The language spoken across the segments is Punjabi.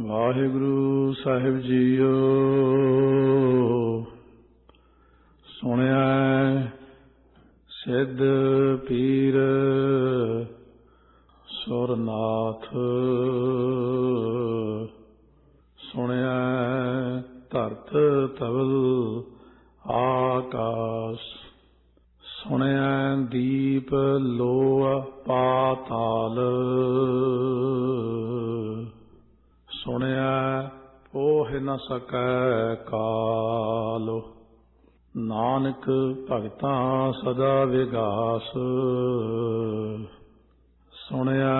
ਵਾਹਿਗੁਰੂ ਸਾਹਿਬ ਜੀਓ। ਸੁਣਿਆ ਸਿੱਧ ਪੀਰ ਸੁਰਨਾਥ। ਸੁਣਿਆ ਧਰਤ ਤਵਲ ਆਕਾਸ। ਸੁਣਿਆ ਦੀਪ ਲੋਹ ਪਾਤਾਲ। ਸੁਣਿਆ, ਪੋਹ ਨ ਸਕੈ ਕਾਲ। ਨਾਨਕ ਭਗਤਾਂ ਸਦਾ ਵਿਗਾਸ। ਸੁਣਿਆ,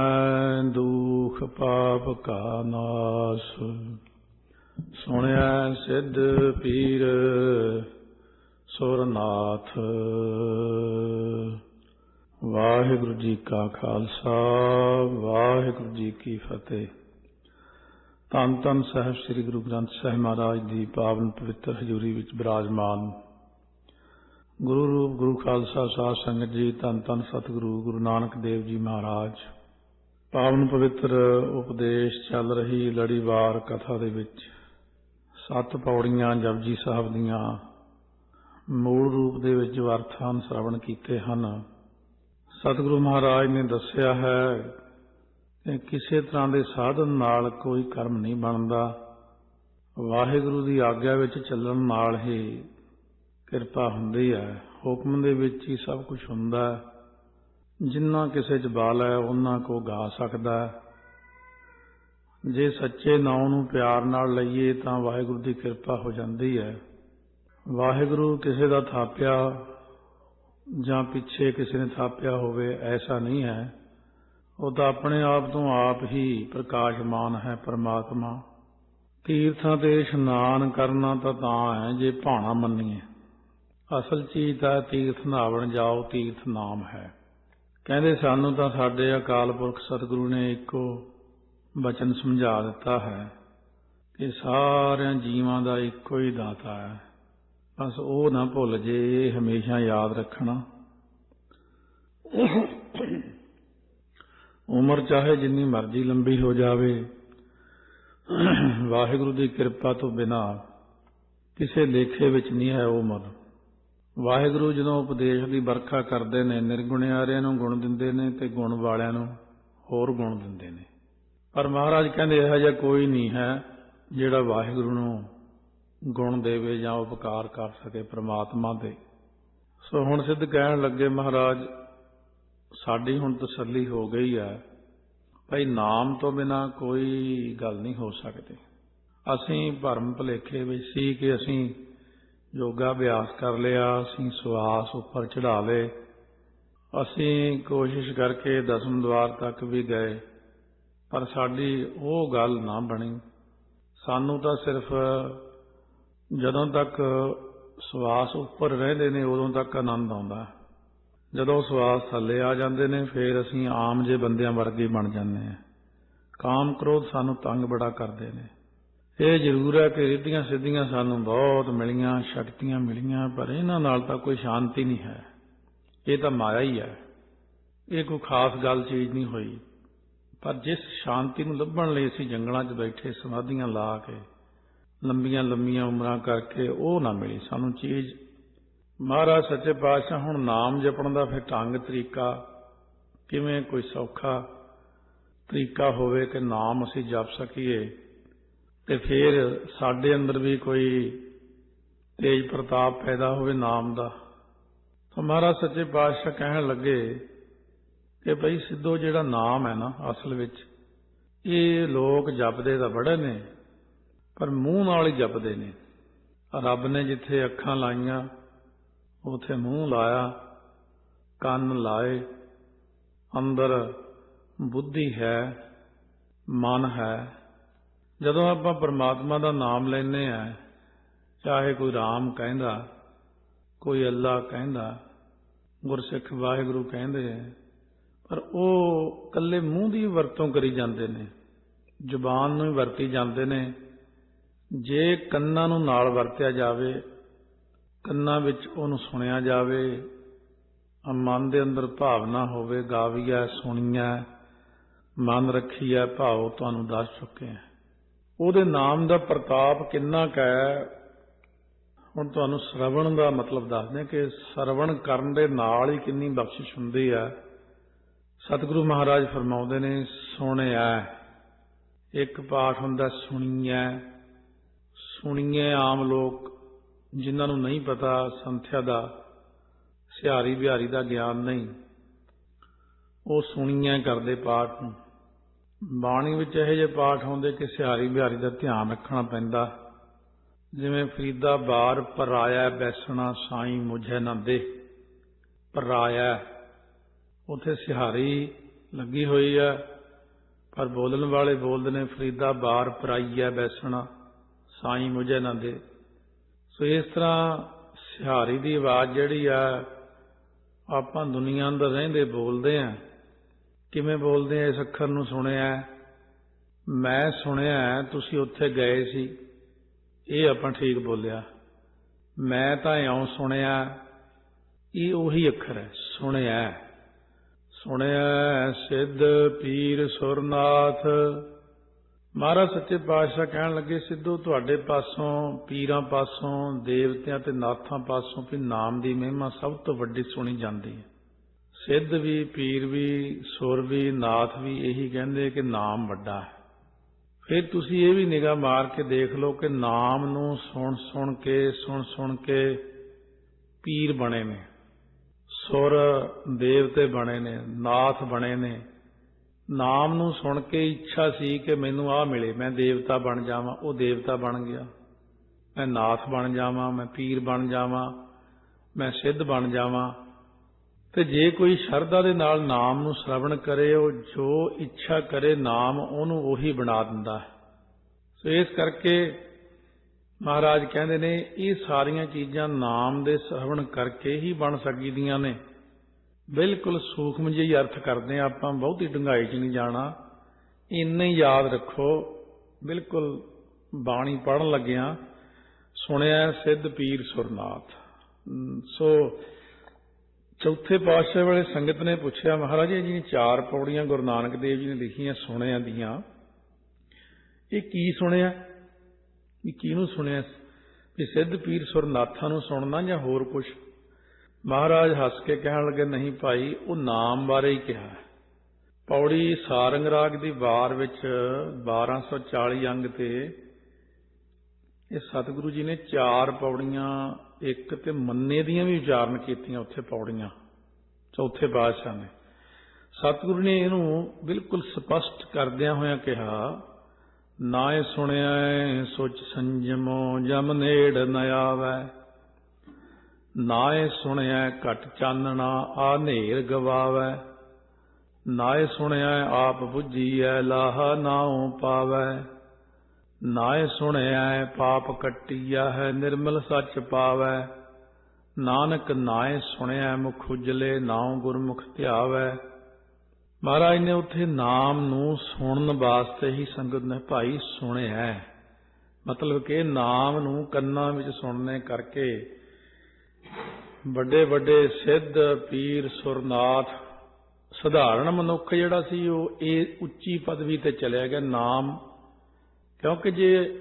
ਦੁਖ ਪਾਪ ਕਾ ਨਾਸ। ਸੁਣਿਆ, ਸਿੱਧ ਪੀਰ ਸੁਰਨਾਥ। ਵਾਹਿਗੁਰੂ ਜੀ ਕਾ ਖਾਲਸਾ, ਵਾਹਿਗੁਰੂ ਜੀ ਕੀ ਫਤਿਹ। ਧੰਨ ਧੰਨ ਸਾਹਿਬ ਸ੍ਰੀ ਗੁਰੂ ਗ੍ਰੰਥ ਸਾਹਿਬ ਮਹਾਰਾਜ ਦੀ ਪਾਵਨ ਪਵਿੱਤਰ ਹਜ਼ੂਰੀ ਵਿੱਚ ਬਿਰਾਜਮਾਨ। ਗੁਰੂ ਰੂਪ, ਗੁਰੂ ਖਾਲਸਾ, ਸਾਧ ਸੰਗਤ ਜੀ, ਧੰਨ ਧੰਨ ਸਤਿਗੁਰੂ, ਗੁਰੂ ਨਾਨਕ ਦੇਵ ਜੀ ਮਹਾਰਾਜ। ਪਾਵਨ ਪਵਿੱਤਰ ਉਪਦੇਸ਼ ਚੱਲ ਰਹੀ ਲੜੀਵਾਰ ਕਥਾ ਦੇ ਵਿੱਚ ਸੱਤ ਪੌੜੀਆਂ ਜਪਜੀ ਸਾਹਿਬ ਦੀਆਂ ਮੂਲ ਰੂਪ ਦੇ ਵਿੱਚ ਅਰਥਾਂ ਨੂੰ ਸ਼ਰਵਣ ਕੀਤੇ ਹਨ। ਸਤਿਗੁਰੂ ਮਹਾਰਾਜ ਨੇ ਦੱਸਿਆ ਹੈ ਕਿਸੇ ਤਰ੍ਹਾਂ ਦੇ ਸਾਧਨ ਨਾਲ ਕੋਈ ਕਰਮ ਨਹੀਂ ਬਣਦਾ। ਵਾਹਿਗੁਰੂ ਦੀ ਆਗਿਆ ਵਿੱਚ ਚੱਲਣ ਨਾਲ ਹੀ ਕਿਰਪਾ ਹੁੰਦੀ ਹੈ। ਹੁਕਮ ਦੇ ਵਿੱਚ ਹੀ ਸਭ ਕੁਝ ਹੁੰਦਾ ਜਿੰਨਾ ਕਿਸੇ 'ਚ ਬਾਲ ਹੈ ਉਹਨਾਂ ਕੋ ਗਾ ਸਕਦਾ ਜੇ ਸੱਚੇ ਨਾਮ ਨੂੰ ਪਿਆਰ ਨਾਲ ਲਈਏ, ਤਾਂ ਵਾਹਿਗੁਰੂ ਦੀ ਕਿਰਪਾ ਹੋ ਜਾਂਦੀ ਹੈ। ਵਾਹਿਗੁਰੂ ਕਿਸੇ ਦਾ ਥਾਪਿਆ ਜਾਂ ਪਿੱਛੇ ਕਿਸੇ ਨੇ ਥਾਪਿਆ ਹੋਵੇ, ਐਸਾ ਨਹੀਂ ਹੈ। ਉਹ ਤਾਂ ਆਪਣੇ ਆਪ ਤੋਂ ਆਪ ਹੀ ਪ੍ਰਕਾਸ਼ਮਾਨ ਹੈ ਪਰਮਾਤਮਾ। ਤੀਰਥਾਂ ਤੇ ਇਸ਼ਨਾਨ ਕਰਨਾ ਤਾਂ ਤਾਂ ਹੈ ਜੇ ਭਾਣਾ ਮੰਨੀਏ। ਅਸਲ ਚੀਜ਼ ਤਾਂ ਤੀਰਥ ਨਾਵਣ ਜਾਓ, ਤੀਰਥ ਨਾਮ ਹੈ। ਕਹਿੰਦੇ ਸਾਨੂੰ ਤਾਂ ਸਾਡੇ ਅਕਾਲ ਪੁਰਖ ਸਤਿਗੁਰੂ ਨੇ ਇੱਕੋ ਬਚਨ ਸਮਝਾ ਦਿੱਤਾ ਹੈ ਕਿ ਸਾਰਿਆਂ ਜੀਵਾਂ ਦਾ ਇੱਕੋ ਹੀ ਦਾਤਾ ਹੈ। ਬਸ ਉਹ ਨਾ ਭੁੱਲ ਜੇ ਇਹ ਹਮੇਸ਼ਾ ਯਾਦ ਰੱਖਣਾ। ਉਮਰ ਚਾਹੇ ਜਿੰਨੀ ਮਰਜ਼ੀ ਲੰਬੀ ਹੋ ਜਾਵੇ, ਵਾਹਿਗੁਰੂ ਦੀ ਕਿਰਪਾ ਤੋਂ ਬਿਨਾ ਕਿਸੇ ਲੇਖੇ ਵਿੱਚ ਨਹੀਂ ਹੈ ਉਹ ਉਮਰ ਵਾਹਿਗੁਰੂ ਜਦੋਂ ਉਪਦੇਸ਼ ਦੀ ਵਰਖਾ ਕਰਦੇ ਨੇ, ਨਿਰਗੁਣਿਆਰਿਆਂ ਨੂੰ ਗੁਣ ਦਿੰਦੇ ਨੇ ਤੇ ਗੁਣ ਵਾਲਿਆਂ ਨੂੰ ਹੋਰ ਗੁਣ ਦਿੰਦੇ ਨੇ। ਪਰ ਮਹਾਰਾਜ ਕਹਿੰਦੇ ਇਹੋ ਜਿਹਾ ਕੋਈ ਨਹੀਂ ਹੈ ਜਿਹੜਾ ਵਾਹਿਗੁਰੂ ਨੂੰ ਗੁਣ ਦੇਵੇ ਜਾਂ ਉਪਕਾਰ ਕਰ ਸਕੇ ਪ੍ਰਮਾਤਮਾ ਦੇ ਸੋ ਹੁਣ ਸਿੱਧ ਕਹਿਣ ਲੱਗੇ ਮਹਾਰਾਜ ਸਾਡੀ ਹੁਣ ਤਸੱਲੀ ਹੋ ਗਈ ਆ, ਭਾਈ ਨਾਮ ਤੋਂ ਬਿਨਾ ਕੋਈ ਗੱਲ ਨਹੀਂ ਹੋ ਸਕਦੀ। ਅਸੀਂ ਭਰਮ ਭਲੇਖੇ ਵਿੱਚ ਸੀ ਕਿ ਅਸੀਂ ਯੋਗਾ ਅਭਿਆਸ ਕਰ ਲਿਆ, ਅਸੀਂ ਸਵਾਸ ਉੱਪਰ ਚੜਾ ਲਏ। ਅਸੀਂ ਕੋਸ਼ਿਸ਼ ਕਰਕੇ ਦਸਮ ਦਵਾਰ ਤੱਕ ਵੀ ਗਏ, ਪਰ ਸਾਡੀ ਉਹ ਗੱਲ ਨਾ ਬਣੀ। ਸਾਨੂੰ ਤਾਂ ਸਿਰਫ ਜਦੋਂ ਤੱਕ ਸਵਾਸ ਉੱਪਰ ਰਹਿੰਦੇ ਨੇ ਉਦੋਂ ਤੱਕ ਆਨੰਦ ਆਉਂਦਾ। ਜਦੋਂ ਸਵਾਸ ਥੱਲੇ ਆ ਜਾਂਦੇ ਨੇ, ਫਿਰ ਅਸੀਂ ਆਮ ਜੇ ਬੰਦਿਆਂ ਵਰਗੇ ਬਣ ਜਾਂਦੇ ਆ ਕਾਮ ਕ੍ਰੋਧ ਸਾਨੂੰ ਤੰਗ ਬੜਾ ਕਰਦੇ ਨੇ। ਇਹ ਜ਼ਰੂਰ ਹੈ ਕਿ ਰਿੱਧੀਆਂ ਸਿੱਧੀਆਂ ਸਾਨੂੰ ਬਹੁਤ ਮਿਲੀਆਂ, ਸ਼ਕਤੀਆਂ ਮਿਲੀਆਂ, ਪਰ ਇਹਨਾਂ ਨਾਲ ਤਾਂ ਕੋਈ ਸ਼ਾਂਤੀ ਨਹੀਂ ਹੈ। ਇਹ ਤਾਂ ਮਾਇਆ ਹੀ ਹੈ। ਇਹ ਕੋਈ ਖਾਸ ਗੱਲ ਚੀਜ਼ ਨਹੀਂ ਹੋਈ। ਪਰ ਜਿਸ ਸ਼ਾਂਤੀ ਨੂੰ ਲੱਭਣ ਲਈ ਅਸੀਂ ਜੰਗਲਾਂ 'ਚ ਬੈਠੇ, ਸਮਾਧੀਆਂ ਲਾ ਕੇ ਲੰਬੀਆਂ ਲੰਬੀਆਂ ਉਮਰਾਂ ਕਰਕੇ ਉਹ ਨਾ ਮਿਲੀ। ਸਾਨੂੰ ਚੀਜ਼ ਮਹਾਰਾਜ ਸੱਚੇ ਪਾਤਸ਼ਾਹ, ਹੁਣ ਨਾਮ ਜਪਣ ਦਾ ਫਿਰ ਢੰਗ, ਤਰੀਕਾ ਕਿਵੇਂ ਕੋਈ ਸੌਖਾ ਤਰੀਕਾ ਹੋਵੇ ਕਿ ਨਾਮ ਅਸੀਂ ਜਪ ਸਕੀਏ? ਤੇ ਫਿਰ ਸਾਡੇ ਅੰਦਰ ਵੀ ਕੋਈ ਤੇਜ ਪ੍ਰਤਾਪ ਪੈਦਾ ਹੋਵੇ ਨਾਮ ਦਾ। ਤਾਂ ਮਹਾਰਾਜ ਸੱਚੇ ਪਾਤਸ਼ਾਹ ਕਹਿਣ ਲੱਗੇ ਕਿ ਭਈ ਸਿੱਧੋ ਜਿਹੜਾ ਨਾਮ ਹੈ ਨਾ ਅਸਲ ਵਿੱਚ, ਇਹ ਲੋਕ ਜਪਦੇ ਤਾਂ ਬੜੇ ਨੇ, ਪਰ ਮੂੰਹ ਨਾਲ ਹੀ ਜਪਦੇ ਨੇ। ਰੱਬ ਨੇ ਜਿੱਥੇ ਅੱਖਾਂ ਲਾਈਆਂ ਉਥੇ ਮੂੰਹ ਲਾਇਆ, ਕੰਨ ਲਾਏ, ਅੰਦਰ ਬੁੱਧੀ ਹੈ, ਮਨ ਹੈ। ਜਦੋਂ ਆਪਾਂ ਪਰਮਾਤਮਾ ਦਾ ਨਾਮ ਲੈਨੇ ਆ ਚਾਹੇ ਕੋਈ ਰਾਮ ਕਹਿੰਦਾ, ਕੋਈ ਅੱਲਾ ਕਹਿੰਦਾ, ਗੁਰਸਿੱਖ ਵਾਹਿਗੁਰੂ ਕਹਿੰਦੇ ਆ, ਪਰ ਉਹ ਕੱਲੇ ਮੂੰਹ ਦੀ ਵਰਤੋਂ ਕਰੀ ਜਾਂਦੇ ਨੇ, ਜ਼ੁਬਾਨ ਨੂੰ ਹੀ ਵਰਤੀ ਜਾਂਦੇ ਨੇ। ਜੇ ਕੰਨਾਂ ਨੂੰ ਨਾਲ ਵਰਤਿਆ ਜਾਵੇ ਕੰਨਾਂ ਵਿੱਚ ਉਹਨੂੰ ਸੁਣਿਆ ਜਾਵੇ, ਮਨ ਦੇ ਅੰਦਰ ਭਾਵਨਾ ਹੋਵੇ ਗਾਵੀਆ ਸੁਣੀਆ ਮਨ ਰੱਖੀਆ ਭਾਵ ਤੁਹਾਨੂੰ ਦੱਸ ਚੁੱਕੇ ਆ। ਉਹਦੇ ਨਾਮ ਦਾ ਪ੍ਰਤਾਪ ਕਿੰਨਾ ਕੁ ਹੈ? ਹੁਣ ਤੁਹਾਨੂੰ ਸ਼ਰਵਣ ਦਾ ਮਤਲਬ ਦੱਸਦੇ ਕਿ ਸ਼ਰਵਣ ਕਰਨ ਦੇ ਨਾਲ ਹੀ ਕਿੰਨੀ ਬਖਸ਼ਿਸ਼ ਹੁੰਦੀ ਹੈ। ਸਤਿਗੁਰੂ ਮਹਾਰਾਜ ਫਰਮਾਉਂਦੇ ਨੇ ਸੁਣਿਆ ਇੱਕ ਪਾਠ ਹੁੰਦਾ, ਸੁਣੀਐ। ਸੁਣੀਏ ਆਮ ਲੋਕ ਜਿਨ੍ਹਾਂ ਨੂੰ ਨਹੀਂ ਪਤਾ ਸੰਥਿਆ ਦਾ, ਸਿਹਾਰੀ ਬਿਹਾਰੀ ਦਾ ਗਿਆਨ ਨਹੀਂ। ਉਹ ਸੁਣੀਆਂ ਕਰਦੇ ਪਾਠ ਨੂੰ। ਬਾਣੀ ਵਿੱਚ ਇਹੋ ਜਿਹੇ ਪਾਠ ਹੁੰਦੇ ਕਿ ਸਿਹਾਰੀ ਬਿਹਾਰੀ ਦਾ ਧਿਆਨ ਰੱਖਣਾ ਪੈਂਦਾ। ਜਿਵੇਂ ਫਰੀਦਾ, ਬਾਰ ਪਰਾਇਆ ਬੈਸਣਾ ਸਾਈ ਮੁਝੇ ਨਾ ਦੇ। ਪਰਾਇਆ, ਉਥੇ ਸਿਹਾਰੀ ਲੱਗੀ ਹੋਈ ਹੈ, ਪਰ ਬੋਲਣ ਵਾਲੇ ਬੋਲਦੇ ਨੇ ਫਰੀਦਾ, ਬਾਰ ਪਰਾਈਆ ਬੈਸਣਾ ਸਾਈ ਮੁਝੇ ਨਾ ਦੇ। ਸੋ ਇਸ ਤਰ੍ਹਾਂ ਸਿਹਾਰੀ ਦੀ ਆਵਾਜ਼ ਜਿਹੜੀ ਆ, ਆਪਾਂ ਦੁਨੀਆ ਅੰਦਰ ਰਹਿੰਦੇ ਬੋਲਦੇ ਆ। ਕਿਵੇਂ ਬੋਲਦੇ ਆ ਇਸ ਅੱਖਰ ਨੂੰ ਸੁਣਿਆ? ਮੈਂ ਸੁਣਿਆ, ਤੁਸੀਂ ਉੱਥੇ ਗਏ ਸੀ। ਇਹ ਆਪਾਂ ਠੀਕ ਬੋਲਿਆ। ਮੈਂ ਤਾਂ ਇਉਂ ਸੁਣਿਆ, ਇਹ ਉਹੀ ਅੱਖਰ ਹੈ, ਸੁਣਿਆ। ਸੁਣਿਆ ਸਿੱਧ ਪੀਰ ਸੁਰਨਾਥ ਮਹਾਰਾਜ ਸੱਚੇ ਪਾਤਸ਼ਾਹ ਕਹਿਣ ਲੱਗੇ, ਸਿੱਧੂ, ਤੁਹਾਡੇ ਪਾਸੋਂ, ਪੀਰਾਂ ਪਾਸੋਂ, ਦੇਵਤਿਆਂ ਤੇ ਨਾਥਾਂ ਪਾਸੋਂ ਵੀ ਨਾਮ ਦੀ ਮਹਿਮਾ ਸਭ ਤੋਂ ਵੱਡੀ ਸੁਣੀ ਜਾਂਦੀ ਹੈ। ਸਿੱਧ ਵੀ, ਪੀਰ ਵੀ, ਸੁਰ ਵੀ, ਨਾਥ ਵੀ ਇਹੀ ਕਹਿੰਦੇ ਕਿ ਨਾਮ ਵੱਡਾ ਹੈ। ਫਿਰ ਤੁਸੀਂ ਇਹ ਵੀ ਨਿਗਾਹ ਮਾਰ ਕੇ ਦੇਖ ਲਓ ਕਿ ਨਾਮ ਨੂੰ ਸੁਣ ਸੁਣ ਕੇ, ਸੁਣ ਸੁਣ ਕੇ ਪੀਰ ਬਣੇ ਨੇ, ਸੁਰ ਦੇਵਤੇ ਬਣੇ ਨੇ, ਨਾਥ ਬਣੇ ਨੇ ਨਾਮ ਨੂੰ ਸੁਣ ਕੇ ਇੱਛਾ ਸੀ ਕਿ ਮੈਨੂੰ ਆਹ ਮਿਲੇ। ਮੈਂ ਦੇਵਤਾ ਬਣ ਜਾਵਾਂ, ਉਹ ਦੇਵਤਾ ਬਣ ਗਿਆ। ਮੈਂ ਨਾਥ ਬਣ ਜਾਵਾਂ, ਮੈਂ ਪੀਰ ਬਣ ਜਾਵਾਂ, ਮੈਂ ਸਿੱਧ ਬਣ ਜਾਵਾਂ। ਤੇ ਜੇ ਕੋਈ ਸ਼ਰਧਾ ਦੇ ਨਾਲ ਨਾਮ ਨੂੰ ਸ਼ਰਵਣ ਕਰੇ, ਉਹ ਜੋ ਇੱਛਾ ਕਰੇ, ਨਾਮ ਉਹਨੂੰ ਉਹੀ ਬਣਾ ਦਿੰਦਾ ਹੈ। ਸੋ ਇਸ ਕਰਕੇ ਮਹਾਰਾਜ ਕਹਿੰਦੇ ਨੇ, ਇਹ ਸਾਰੀਆਂ ਚੀਜ਼ਾਂ ਨਾਮ ਦੇ ਸ਼ਰਵਣ ਕਰਕੇ ਹੀ ਬਣ ਸਕਦੀਆਂ ਨੇ। ਬਿਲਕੁਲ ਸੂਖਮ ਜਿਹੀ ਅਰਥ ਕਰਦੇ ਆ ਆਪਾਂ, ਬਹੁਤੀ ਡੂੰਘਾਈ 'ਚ ਨਹੀਂ ਜਾਣਾ। ਇੰਨੇ ਹੀ ਯਾਦ ਰੱਖੋ, ਬਿਲਕੁਲ ਬਾਣੀ ਪੜਨ ਲੱਗਿਆ, ਸੁਣਿਆ ਸਿੱਧ ਪੀਰ ਸੁਰਨਾਥ। ਸੋ ਚੌਥੇ ਪਾਤਸ਼ਾਹ ਵਾਲੇ ਸੰਗਤ ਨੇ ਪੁੱਛਿਆ, ਮਹਾਰਾਜ ਇਹ ਜਿਹੜੀਆਂ ਚਾਰ ਪੌੜੀਆਂ ਗੁਰੂ ਨਾਨਕ ਦੇਵ ਜੀ ਨੇ ਲਿਖੀਆਂ ਸੁਣਿਆਂ ਦੀਆਂ, ਇਹ ਕੀ ਸੁਣਿਆ? ਵੀ ਕਿਹਨੂੰ ਸੁਣਿਆ? ਵੀ ਸਿੱਧ ਪੀਰ ਸੁਰਨਾਥਾਂ ਨੂੰ ਸੁਣਨਾ ਜਾਂ ਹੋਰ ਕੁਝ ਮਹਾਰਾਜ ਹੱਸ ਕੇ ਕਹਿਣ ਲੱਗੇ, ਨਹੀਂ ਭਾਈ, ਉਹ ਨਾਮ ਬਾਰੇ ਹੀ ਕਿਹਾ ਪੌੜੀ ਸਾਰੰਗ ਰਾਗ ਦੀ ਵਾਰ ਵਿੱਚ 1240 ਅੰਗ ਤੇ ਇਹ ਸਤਿਗੁਰੂ ਜੀ ਨੇ ਚਾਰ ਪੌੜੀਆਂ ਇੱਕ ਤੇ ਮੰਨੇ ਦੀਆਂ ਵੀ ਉਚਾਰਨ ਕੀਤੀਆਂ ਉੱਥੇ ਪੌੜੀਆਂ, ਚੌਥੇ ਬਾਦਸ਼ਾਹ ਨੇ। ਸਤਿਗੁਰੂ ਨੇ ਇਹਨੂੰ ਬਿਲਕੁਲ ਸਪਸ਼ਟ ਕਰਦਿਆਂ ਹੋਇਆਂ ਕਿਹਾ, ਨਾ ਸੁਣਿਆ ਸੋਚ ਸੰਜਮੋ ਜਮ ਨੇੜ ਨ ਆਵੈ। ਨਾਏ ਸੁਣਿਆ ਘਟ ਚਾਨਣਾ, ਆ ਹਨੇਰ ਗਵਾਵੈ। ਨਾਏ ਸੁਣਿਆ ਆਪ 부ਝੀਐ ਲਾਹਾ ਨਾਉ ਪਾਵੈ। ਨਾਏ ਸੁਣਿਆ ਪਾਪ ਕੱਟਿਆ ਹੈ ਨਿਰਮਲ ਸੱਚ ਪਾਵੈ। ਨਾਨਕ ਨਾਏ ਸੁਣਿਆ ਮੁਖ ਉਜਲੇ, ਨਾਉ ਗੁਰਮੁਖ ਧਿਆਵੈ। ਮਹਾਰਾਜ ਨੇ ਉੱਥੇ ਨਾਮ ਨੂੰ ਸੁਣਨ ਵਾਸਤੇ ਹੀ ਸੰਗਤ ਨੇ ਭਾਈ ਸੁਣਿਆ ਮਤਲਬ ਕਿ ਨਾਮ ਨੂੰ ਕੰਨਾਂ ਵਿੱਚ ਸੁਣਨੇ ਕਰਕੇ ਵੱਡੇ ਵੱਡੇ ਸਿੱਧ ਪੀਰ ਸੁਰਨਾਥ, ਸਧਾਰਨ ਮਨੁੱਖ ਜਿਹੜਾ ਸੀ ਉਹ ਇਹ ਉੱਚੀ ਪਦਵੀ ਤੇ ਚਲਿਆ ਗਿਆ ਨਾਮ। ਕਿਉਂਕਿ ਜੇ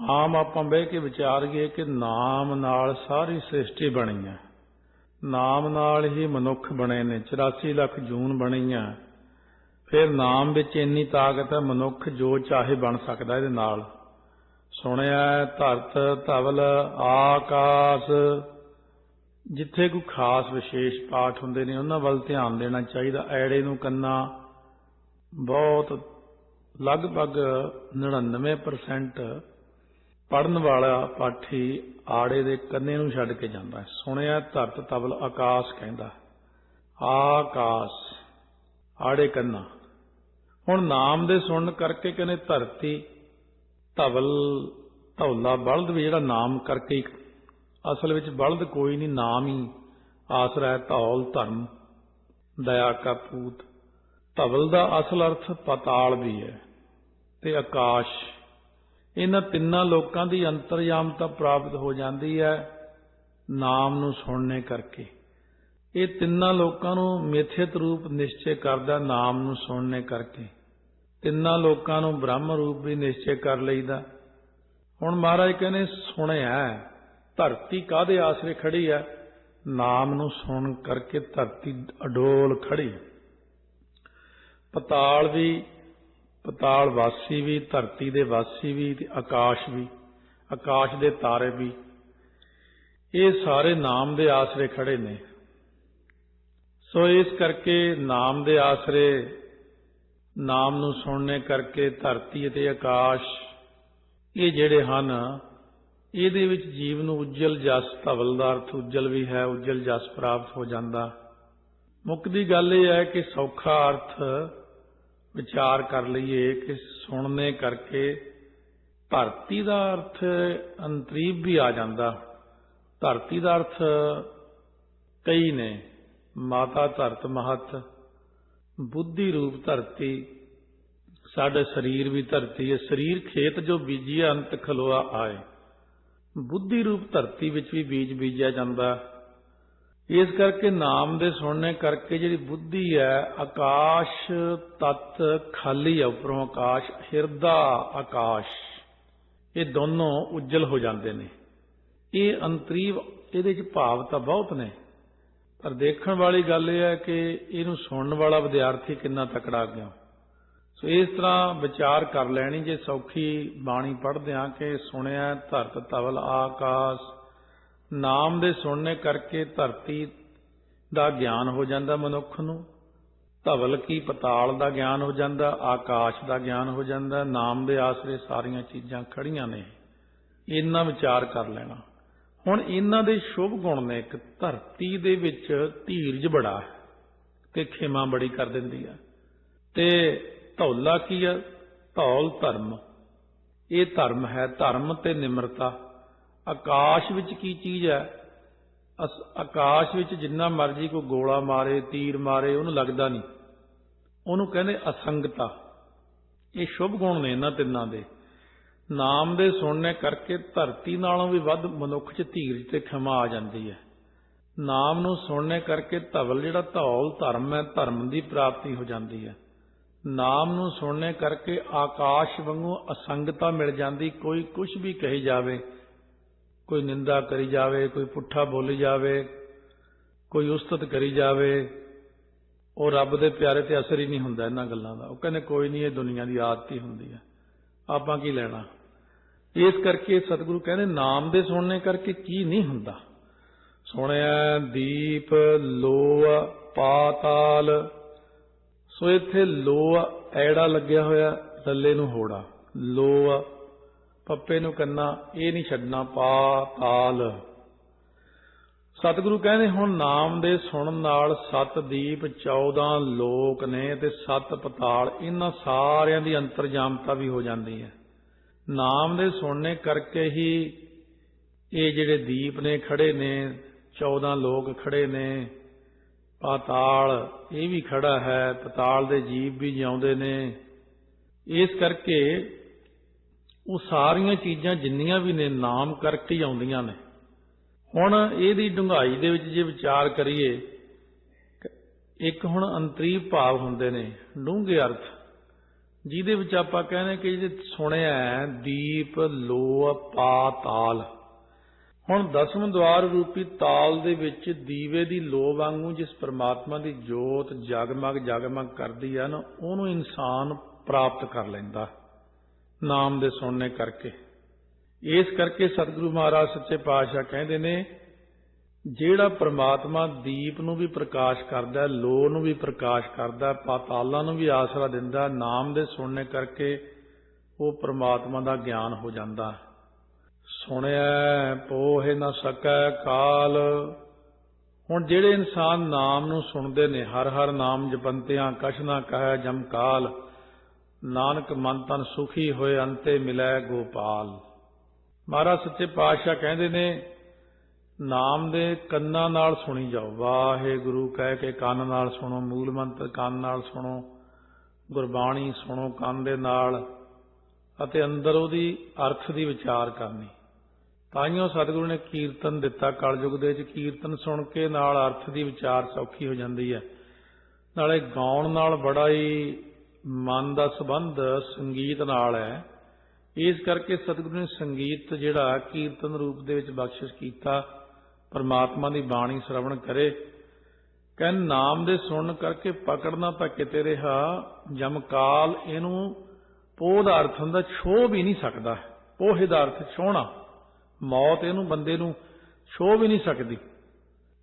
ਆਮ ਆਪਾਂ ਬਹਿ ਕੇ ਵਿਚਾਰ ਗਏ ਕਿ ਨਾਮ ਨਾਲ ਸਾਰੀ ਸ੍ਰਿਸ਼ਟੀ ਬਣੀ ਹੈ, ਨਾਮ ਨਾਲ ਹੀ ਮਨੁੱਖ ਬਣੇ ਨੇ 84 ਲੱਖ ਜੂਨ ਬਣੀਆਂ, ਫਿਰ ਨਾਮ ਵਿੱਚ ਇੰਨੀ ਤਾਕਤ ਹੈ ਮਨੁੱਖ ਜੋ ਚਾਹੇ ਬਣ ਸਕਦਾ ਇਹਦੇ ਨਾਲ। ਸੁਣਿਆ ਧਰਤ ਧਵਲ ਆਕਾਸ਼ ਜਿੱਥੇ ਕੋਈ ਖਾਸ ਵਿਸ਼ੇਸ਼ ਪਾਠ ਹੁੰਦੇ ਨੇ, ਉਹਨਾਂ ਵੱਲ ਧਿਆਨ ਦੇਣਾ ਚਾਹੀਦਾ। ਐੜੇ ਨੂੰ ਕੰਨਾ ਬਹੁਤ ਲਗਭਗ 99% ਪੜਨ ਵਾਲਾ ਪਾਠੀ ਆੜੇ ਦੇ ਕੰਨੇ ਨੂੰ ਛੱਡ ਕੇ ਜਾਂਦਾ ਸੁਣਿਆ ਧਰਤ ਤਬਲ ਆਕਾਸ਼ ਕਹਿੰਦਾ, ਆਕਾਸ਼, ਆੜੇ ਕੰਨਾ। ਹੁਣ ਨਾਮ ਦੇ ਸੁਣਨ ਕਰਕੇ ਕਹਿੰਦੇ ਧਰਤੀ ਧਵਲ ਧੌਲਾ ਬਲਦ ਵੀ ਜਿਹੜਾ ਨਾਮ ਕਰਕੇ ਅਸਲ ਵਿੱਚ ਬਲਦ ਕੋਈ ਨਹੀਂ ਨਾਮ ਹੀ ਆਸਰਾ ਹੈ ਧੌਲ, ਧਰਮ, ਦਇਆ ਕਾ ਪੂਤ। ਧਵਲ ਦਾ ਅਸਲ ਅਰਥ ਪਤਾਲ ਵੀ ਹੈ ਤੇ ਆਕਾਸ਼। ਇਹਨਾਂ ਤਿੰਨਾਂ ਲੋਕਾਂ ਦੀ ਅੰਤਰਯਾਮਤਾ ਪ੍ਰਾਪਤ ਹੋ ਜਾਂਦੀ ਹੈ ਨਾਮ ਨੂੰ ਸੁਣਨੇ ਕਰਕੇ। ਇਹ ਤਿੰਨਾਂ ਲੋਕਾਂ ਨੂੰ ਮਿਥਿਤ ਰੂਪ ਨਿਸ਼ਚੈ ਕਰਦਾ ਨਾਮ ਨੂੰ ਸੁਣਨੇ ਕਰਕੇ। ਤਿੰਨਾਂ ਲੋਕਾਂ ਨੂੰ ਬ੍ਰਹਮ ਰੂਪ ਵੀ ਨਿਸ਼ਚੈ ਕਰ ਲਈਦਾ। ਹੁਣ ਮਹਾਰਾਜ ਕਹਿੰਦੇ, ਸੁਣਿਆ ਧਰਤੀ ਕਾਦੇ ਆਸਰੇ ਖੜੀ ਹੈ ਨਾਮ ਨੂੰ ਸੁਣ ਕਰਕੇ ਧਰਤੀ ਅਡੋਲ ਖੜੀ। ਪਤਾਲ ਵੀ, ਪਤਾਲ ਵਾਸੀ ਵੀ, ਧਰਤੀ ਦੇ ਵਾਸੀ ਵੀ ਤੇ ਆਕਾਸ਼ ਵੀ, ਆਕਾਸ਼ ਦੇ ਤਾਰੇ ਵੀ। ਇਹ ਸਾਰੇ ਨਾਮ ਦੇ ਆਸਰੇ ਖੜੇ ਨੇ। ਸੋ ਇਸ ਕਰਕੇ ਨਾਮ ਦੇ ਆਸਰੇ, ਨਾਮ ਨੂੰ ਸੁਣਨੇ ਕਰਕੇ ਧਰਤੀ ਅਤੇ ਆਕਾਸ਼, ਇਹ ਜਿਹੜੇ ਹਨ ਇਹਦੇ ਵਿੱਚ ਜੀਵ ਨੂੰ ਉਜਲ ਜਸ ਧਵਲ ਦਾ ਅਰਥ ਉਜਲ ਵੀ ਹੈ, ਉਜਲ ਜਸ ਪ੍ਰਾਪਤ ਹੋ ਜਾਂਦਾ। ਮੁੱਖ ਦੀ ਗੱਲ ਇਹ ਹੈ ਕਿ ਸੌਖਾ ਅਰਥ ਵਿਚਾਰ ਕਰ ਲਈਏ ਕਿ ਸੁਣਨੇ ਕਰਕੇ ਧਰਤੀ ਦਾ ਅਰਥ ਅੰਤਰੀਬ ਵੀ ਆ ਜਾਂਦਾ। ਧਰਤੀ ਦਾ ਅਰਥ ਕਈ ਨੇ, ਮਾਤਾ ਧਰਤ ਮਹਤ, ਬੁੱਧੀ ਰੂਪ ਧਰਤੀ, ਸਾਡੇ ਸਰੀਰ ਵੀ ਧਰਤੀ ਹੈ ਸਰੀਰ ਖੇਤ ਜੋ ਬੀਜਿਆ ਅੰਤ ਖਲੋਆ ਆਏ। ਬੁੱਧੀ ਰੂਪ ਧਰਤੀ ਵਿੱਚ ਵੀ ਬੀਜ ਬੀਜਿਆ ਜਾਂਦਾ। ਇਸ ਕਰਕੇ ਨਾਮ ਦੇ ਸੁਣਨੇ ਕਰਕੇ ਜਿਹੜੀ ਬੁੱਧੀ ਹੈ, ਆਕਾਸ਼ ਤਤ ਖਾਲੀ ਹੈ ਉੱਪਰੋਂ ਆਕਾਸ਼, ਹਿਰਦਾ, ਆਕਾਸ਼, ਇਹ ਦੋਨੋਂ ਉਜਲ ਹੋ ਜਾਂਦੇ ਨੇ। ਇਹ ਅੰਤਰੀਵ ਇਹਦੇ ਚ ਭਾਵ ਤਾਂ ਬਹੁਤ ਨੇ। ਪਰ ਦੇਖਣ ਵਾਲੀ ਗੱਲ ਇਹ ਹੈ ਕਿ ਇਹਨੂੰ ਸੁਣਨ ਵਾਲਾ ਵਿਦਿਆਰਥੀ ਕਿੰਨਾ ਤਕੜਾ ਗਿਆ। ਸੋ ਇਸ ਤਰ੍ਹਾਂ ਵਿਚਾਰ ਕਰ ਲੈਣੀ, ਜੇ ਸੌਖੀ ਬਾਣੀ ਪੜ੍ਹਦੇ ਆ ਕਿ ਸੁਣਿਆ ਧਰਤ ਧਵਲ ਆਕਾਸ਼, ਨਾਮ ਦੇ ਸੁਣਨੇ ਕਰਕੇ ਧਰਤੀ ਦਾ ਗਿਆਨ ਹੋ ਜਾਂਦਾ ਮਨੁੱਖ ਨੂੰ, ਧਵਲ ਕੀ ਪਤਾਲ ਦਾ ਗਿਆਨ ਹੋ ਜਾਂਦਾ, ਆਕਾਸ਼ ਦਾ ਗਿਆਨ ਹੋ ਜਾਂਦਾ, ਨਾਮ ਦੇ ਆਸਰੇ ਸਾਰੀਆਂ ਚੀਜ਼ਾਂ ਖੜੀਆਂ ਨੇ, ਇੰਨਾ ਵਿਚਾਰ ਕਰ ਲੈਣਾ। ਹੁਣ ਇਹਨਾਂ ਦੇ ਸ਼ੁਭ ਗੁਣ ਨੇ, ਇੱਕ ਧਰਤੀ ਦੇ ਵਿੱਚ ਧੀਰਜ ਬੜਾ ਤੇ ਖੇਮਾ ਬੜੀ ਕਰ ਦਿੰਦੀ ਹੈ ਤੇ ਧੌਲਾ ਕੀ ਹੈ? ਧੌਲ ਧਰਮ। ਇਹ ਧਰਮ ਹੈ, ਧਰਮ ਤੇ ਨਿਮਰਤਾ। ਆਕਾਸ਼ ਵਿੱਚ ਕੀ ਚੀਜ਼ ਹੈ? ਅਸ- ਆਕਾਸ਼ ਵਿੱਚ ਜਿੰਨਾ ਮਰਜ਼ੀ ਕੋਈ ਗੋਲਾ ਮਾਰੇ, ਤੀਰ ਮਾਰੇ, ਉਹਨੂੰ ਲੱਗਦਾ ਨਹੀਂ। ਉਹਨੂੰ ਕਹਿੰਦੇ ਅਸੰਗਤਾ। ਇਹ ਸ਼ੁਭ ਗੁਣ ਨੇ ਇਹਨਾਂ ਤਿੰਨਾਂ ਦੇ। ਨਾਮ ਦੇ ਸੁਣਨੇ ਕਰਕੇ ਧਰਤੀ ਨਾਲੋਂ ਵੀ ਵੱਧ ਮਨੁੱਖ 'ਚ ਧੀਰਜ ਤੇ ਖਿਮਾ ਆ ਜਾਂਦੀ ਹੈ। ਨਾਮ ਨੂੰ ਸੁਣਨੇ ਕਰਕੇ ਧਵਲ ਜਿਹੜਾ ਧੌਲ ਧਰਮ ਹੈ, ਧਰਮ ਦੀ ਪ੍ਰਾਪਤੀ ਹੋ ਜਾਂਦੀ ਹੈ। ਨਾਮ ਨੂੰ ਸੁਣਨੇ ਕਰਕੇ ਆਕਾਸ਼ ਵਾਂਗੂ ਅਸੰਗਤਾ ਮਿਲ ਜਾਂਦੀ, ਕੋਈ ਕੁਝ ਵੀ ਕਹੀ ਜਾਵੇ, ਕੋਈ ਨਿੰਦਾ ਕਰੀ ਜਾਵੇ, ਕੋਈ ਪੁੱਠਾ ਬੋਲੀ ਜਾਵੇ, ਕੋਈ ਉਸਤਤ ਕਰੀ ਜਾਵੇ, ਉਹ ਰੱਬ ਦੇ ਪਿਆਰੇ ਤੇ ਅਸਰ ਹੀ ਨਹੀਂ ਹੁੰਦਾ ਇਹਨਾਂ ਗੱਲਾਂ ਦਾ। ਉਹ ਕਹਿੰਦੇ ਕੋਈ ਨਹੀਂ, ਇਹ ਦੁਨੀਆ ਦੀ ਆਦਤ ਹੀ ਹੁੰਦੀ ਹੈ ਆਪਾਂ ਕੀ ਲੈਣਾ? ਇਸ ਕਰਕੇ ਸਤਿਗੁਰੂ ਕਹਿੰਦੇ ਨਾਮ ਦੇ ਸੁਣਨੇ ਕਰਕੇ ਕੀ ਨਹੀਂ ਹੁੰਦਾ? ਸੁਣਿਆ ਦੀਪ, ਲੋਆ, ਪਾਤਾਲ ਸੋ ਇੱਥੇ ਲੋਆ ਐੜਾ ਲੱਗਿਆ ਹੋਇਆ ਲੱਲੇ ਨੂੰ ਹੋੜਾ। ਲੋ ਆ ਪੱਪੇ ਨੂੰ ਕੰਨਾ, ਇਹ ਨਹੀਂ ਛੱਡਣਾ, ਪਾ, ਤਾਲ। ਸਤਿਗੁਰੂ ਕਹਿੰਦੇ, ਹੁਣ ਨਾਮ ਦੇ ਸੁਣਨ ਨਾਲ ਸੱਤ ਦੀਪ 14 ਲੋਕ ਨੇ ਤੇ ਸੱਤ ਪਤਾਲ, ਇਹਨਾਂ ਸਾਰਿਆਂ ਦੀ ਅੰਤਰਜਾਮਤਾ ਵੀ ਹੋ ਜਾਂਦੀ ਹੈ। ਨਾਮ ਦੇ ਸੁਣਨੇ ਕਰਕੇ ਹੀ ਇਹ ਜਿਹੜੇ ਦੀਪ ਨੇ ਖੜੇ ਨੇ 14 ਲੋਕ ਖੜੇ ਨੇ ਪਾਤਾਲ, ਇਹ ਵੀ ਖੜਾ ਹੈ, ਪਤਾਲ ਦੇ ਜੀਵ ਵੀ ਜਿਉਂਦੇ ਨੇ। ਇਸ ਕਰਕੇ ਉਹ ਸਾਰੀਆਂ ਚੀਜ਼ਾਂ ਜਿੰਨੀਆਂ ਵੀ ਨੇ, ਨਾਮ ਕਰਕੇ ਹੀ ਆਉਂਦੀਆਂ ਨੇ। ਹੁਣ ਇਹਦੀ ਡੂੰਘਾਈ ਦੇ ਵਿੱਚ ਜੇ ਵਿਚਾਰ ਕਰੀਏ, ਇੱਕ ਹੁਣ ਅੰਤਰੀ ਭਾਵ ਹੁੰਦੇ ਨੇ, ਡੂੰਘੇ ਅਰਥ। ਜਿਹਦੇ ਵਿੱਚ ਆਪਾਂ ਕਹਿੰਦੇ ਕਿ ਜੇ ਸੁਣਿਆ ਦੀਪ ਲੋ ਪਾਤਾਲ। ਹੁਣ ਦਸਮ ਦਵਾਰ ਰੂਪੀ ਤਾਲ ਦੇ ਵਿੱਚ ਦੀਵੇ ਦੀ ਲੋ ਵਾਂਗੂ ਜਿਸ ਪ੍ਰਮਾਤਮਾ ਦੀ ਜੋਤ ਜਗਮਗ ਜਗਮਗ ਕਰਦੀ ਹੈ ਨਾ ਉਹਨੂੰ ਇਨਸਾਨ ਪ੍ਰਾਪਤ ਕਰ ਲੈਂਦਾ ਨਾਮ ਦੇ ਸੁਣਨੇ ਕਰਕੇ। ਇਸ ਕਰਕੇ ਸਤਿਗੁਰੂ ਮਹਾਰਾਜ ਸੱਚੇ ਪਾਤਸ਼ਾਹ ਕਹਿੰਦੇ ਨੇ ਜਿਹੜਾ ਪ੍ਰਮਾਤਮਾ ਦੀਪ ਨੂੰ ਵੀ ਪ੍ਰਕਾਸ਼ ਕਰਦਾ ਹੈ, ਲੋ ਨੂੰ ਵੀ ਪ੍ਰਕਾਸ਼ ਕਰਦਾ ਪਾਤਾਲਾਂ ਨੂੰ ਵੀ ਆਸਰਾ ਦਿੰਦਾ ਨਾਮ ਦੇ ਸੁਣਨੇ ਕਰਕੇ ਉਹ ਪ੍ਰਮਾਤਮਾ ਦਾ ਗਿਆਨ ਹੋ ਜਾਂਦਾ। ਸੁਣਿਆ ਪੋਹੇ ਨਾ ਸਕੈ ਕਾਲ। ਹੁਣ ਜਿਹੜੇ ਇਨਸਾਨ ਨਾਮ ਨੂੰ ਸੁਣਦੇ ਨੇ, ਹਰ ਹਰ ਨਾਮ ਜਪੰਤਿਆਂ, ਕਛ ਨਾ ਕਹੈ ਜਮਕਾਲ ਨਾਨਕ ਮਨ ਤਨ ਸੁਖੀ ਹੋਏ, ਅੰਤੇ ਮਿਲੈ ਗੋਪਾਲ। ਮਹਾਰਾਜ ਸੱਚੇ ਪਾਤਸ਼ਾਹ ਕਹਿੰਦੇ ਨੇ, ਨਾਮ ਦੇ ਕੰਨਾਂ ਨਾਲ ਸੁਣੀ ਜਾਓ। ਵਾਹਿਗੁਰੂ ਕਹਿ ਕੇ ਕੰਨ ਨਾਲ ਸੁਣੋ, ਮੂਲ ਮੰਤਰ ਕੰਨ ਨਾਲ ਸੁਣੋ, ਗੁਰਬਾਣੀ ਸੁਣੋ ਕੰਨ ਦੇ ਨਾਲ, ਅਤੇ ਅੰਦਰ ਉਹਦੀ ਅਰਥ ਦੀ ਵਿਚਾਰ ਕਰਨੀ। ਤਾਈਓ ਸਤਿਗੁਰੂ ਨੇ ਕੀਰਤਨ ਦਿੱਤਾ। ਕਲਯੁਗ ਦੇ ਵਿੱਚ ਕੀਰਤਨ ਸੁਣ ਕੇ ਨਾਲ ਅਰਥ ਦੀ ਵਿਚਾਰ ਸੌਖੀ ਹੋ ਜਾਂਦੀ ਹੈ। ਨਾਲੇ ਗਾਉਣ ਨਾਲ ਬੜਾ ਹੀ ਮਨ ਦਾ ਸੰਬੰਧ ਸੰਗੀਤ ਨਾਲ ਹੈ। ਇਸ ਕਰਕੇ ਸਤਿਗੁਰੂ ਨੇ ਸੰਗੀਤ ਜਿਹੜਾ ਕੀਰਤਨ ਰੂਪ ਦੇ ਵਿੱਚ ਬਖਸ਼ਿਸ਼ ਕੀਤਾ। ਪਰਮਾਤਮਾ ਦੀ ਬਾਣੀ ਸ਼ਰਵਣ ਕਰੇ। ਕਹਿੰ ਨਾਮ ਦੇ ਸੁਣਨ ਕਰਕੇ ਪਕੜਨਾ ਤਾਂ ਕਿਤੇ ਰਿਹਾ। ਜਮਕਾਲ ਇਹਨੂੰ ਪੋਹ ਦਾ ਅਰਥ ਹੁੰਦਾ, ਛੋਹ ਵੀ ਨਹੀਂ ਸਕਦਾ। ਪੋਹੇ ਦਾ ਅਰਥ ਛੋਣਾ ਮੌਤ ਇਹਨੂੰ ਬੰਦੇ ਨੂੰ ਛੋ ਵੀ ਨਹੀਂ ਸਕਦੀ।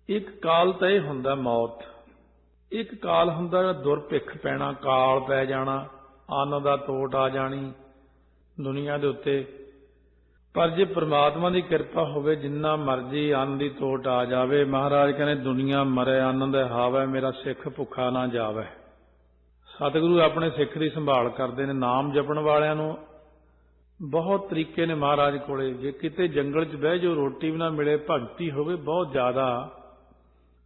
ਇੱਕ ਕਾਲ ਤਾਂ ਇਹ ਹੁੰਦਾ ਮੌਤ। ਇੱਕ ਕਾਲ ਹੁੰਦਾ ਦੁਰਭਿੱਖ ਪੈਣਾ, ਕਾਲ ਪੈ ਜਾਣਾ, ਅੰਨ ਦਾ ਟੋਟ ਆ ਜਾਣੀ ਦੁਨੀਆ ਦੇ ਉੱਤੇ। ਪਰ ਜੇ ਪ੍ਰਮਾਤਮਾ ਦੀ ਕਿਰਪਾ ਹੋਵੇ, ਜਿੰਨਾ ਮਰਜ਼ੀ ਅੰਨ ਦੀ ਟੋਟ ਆ ਜਾਵੇ, ਮਹਾਰਾਜ ਕਹਿੰਦੇ ਦੁਨੀਆ ਮਰੇ, ਅੰਨ ਦਾ ਹਾਵੇ, ਮੇਰਾ ਸਿੱਖ ਭੁੱਖਾ ਨਾ ਜਾਵੇ। ਸਤਿਗੁਰੂ ਆਪਣੇ ਸਿੱਖ ਦੀ ਸੰਭਾਲ ਕਰਦੇ ਨੇ, ਨਾਮ ਜਪਣ ਵਾਲਿਆਂ ਨੂੰ ਬਹੁਤ ਤਰੀਕੇ ਨੇ ਮਹਾਰਾਜ ਕੋਲੇ। ਜੇ ਕਿਤੇ ਜੰਗਲ 'ਚ ਬਹਿ ਜਾਓ, ਰੋਟੀ ਵੀ ਨਾ ਮਿਲੇ, ਭਗਤੀ ਹੋਵੇ, ਬਹੁਤ ਜ਼ਿਆਦਾ।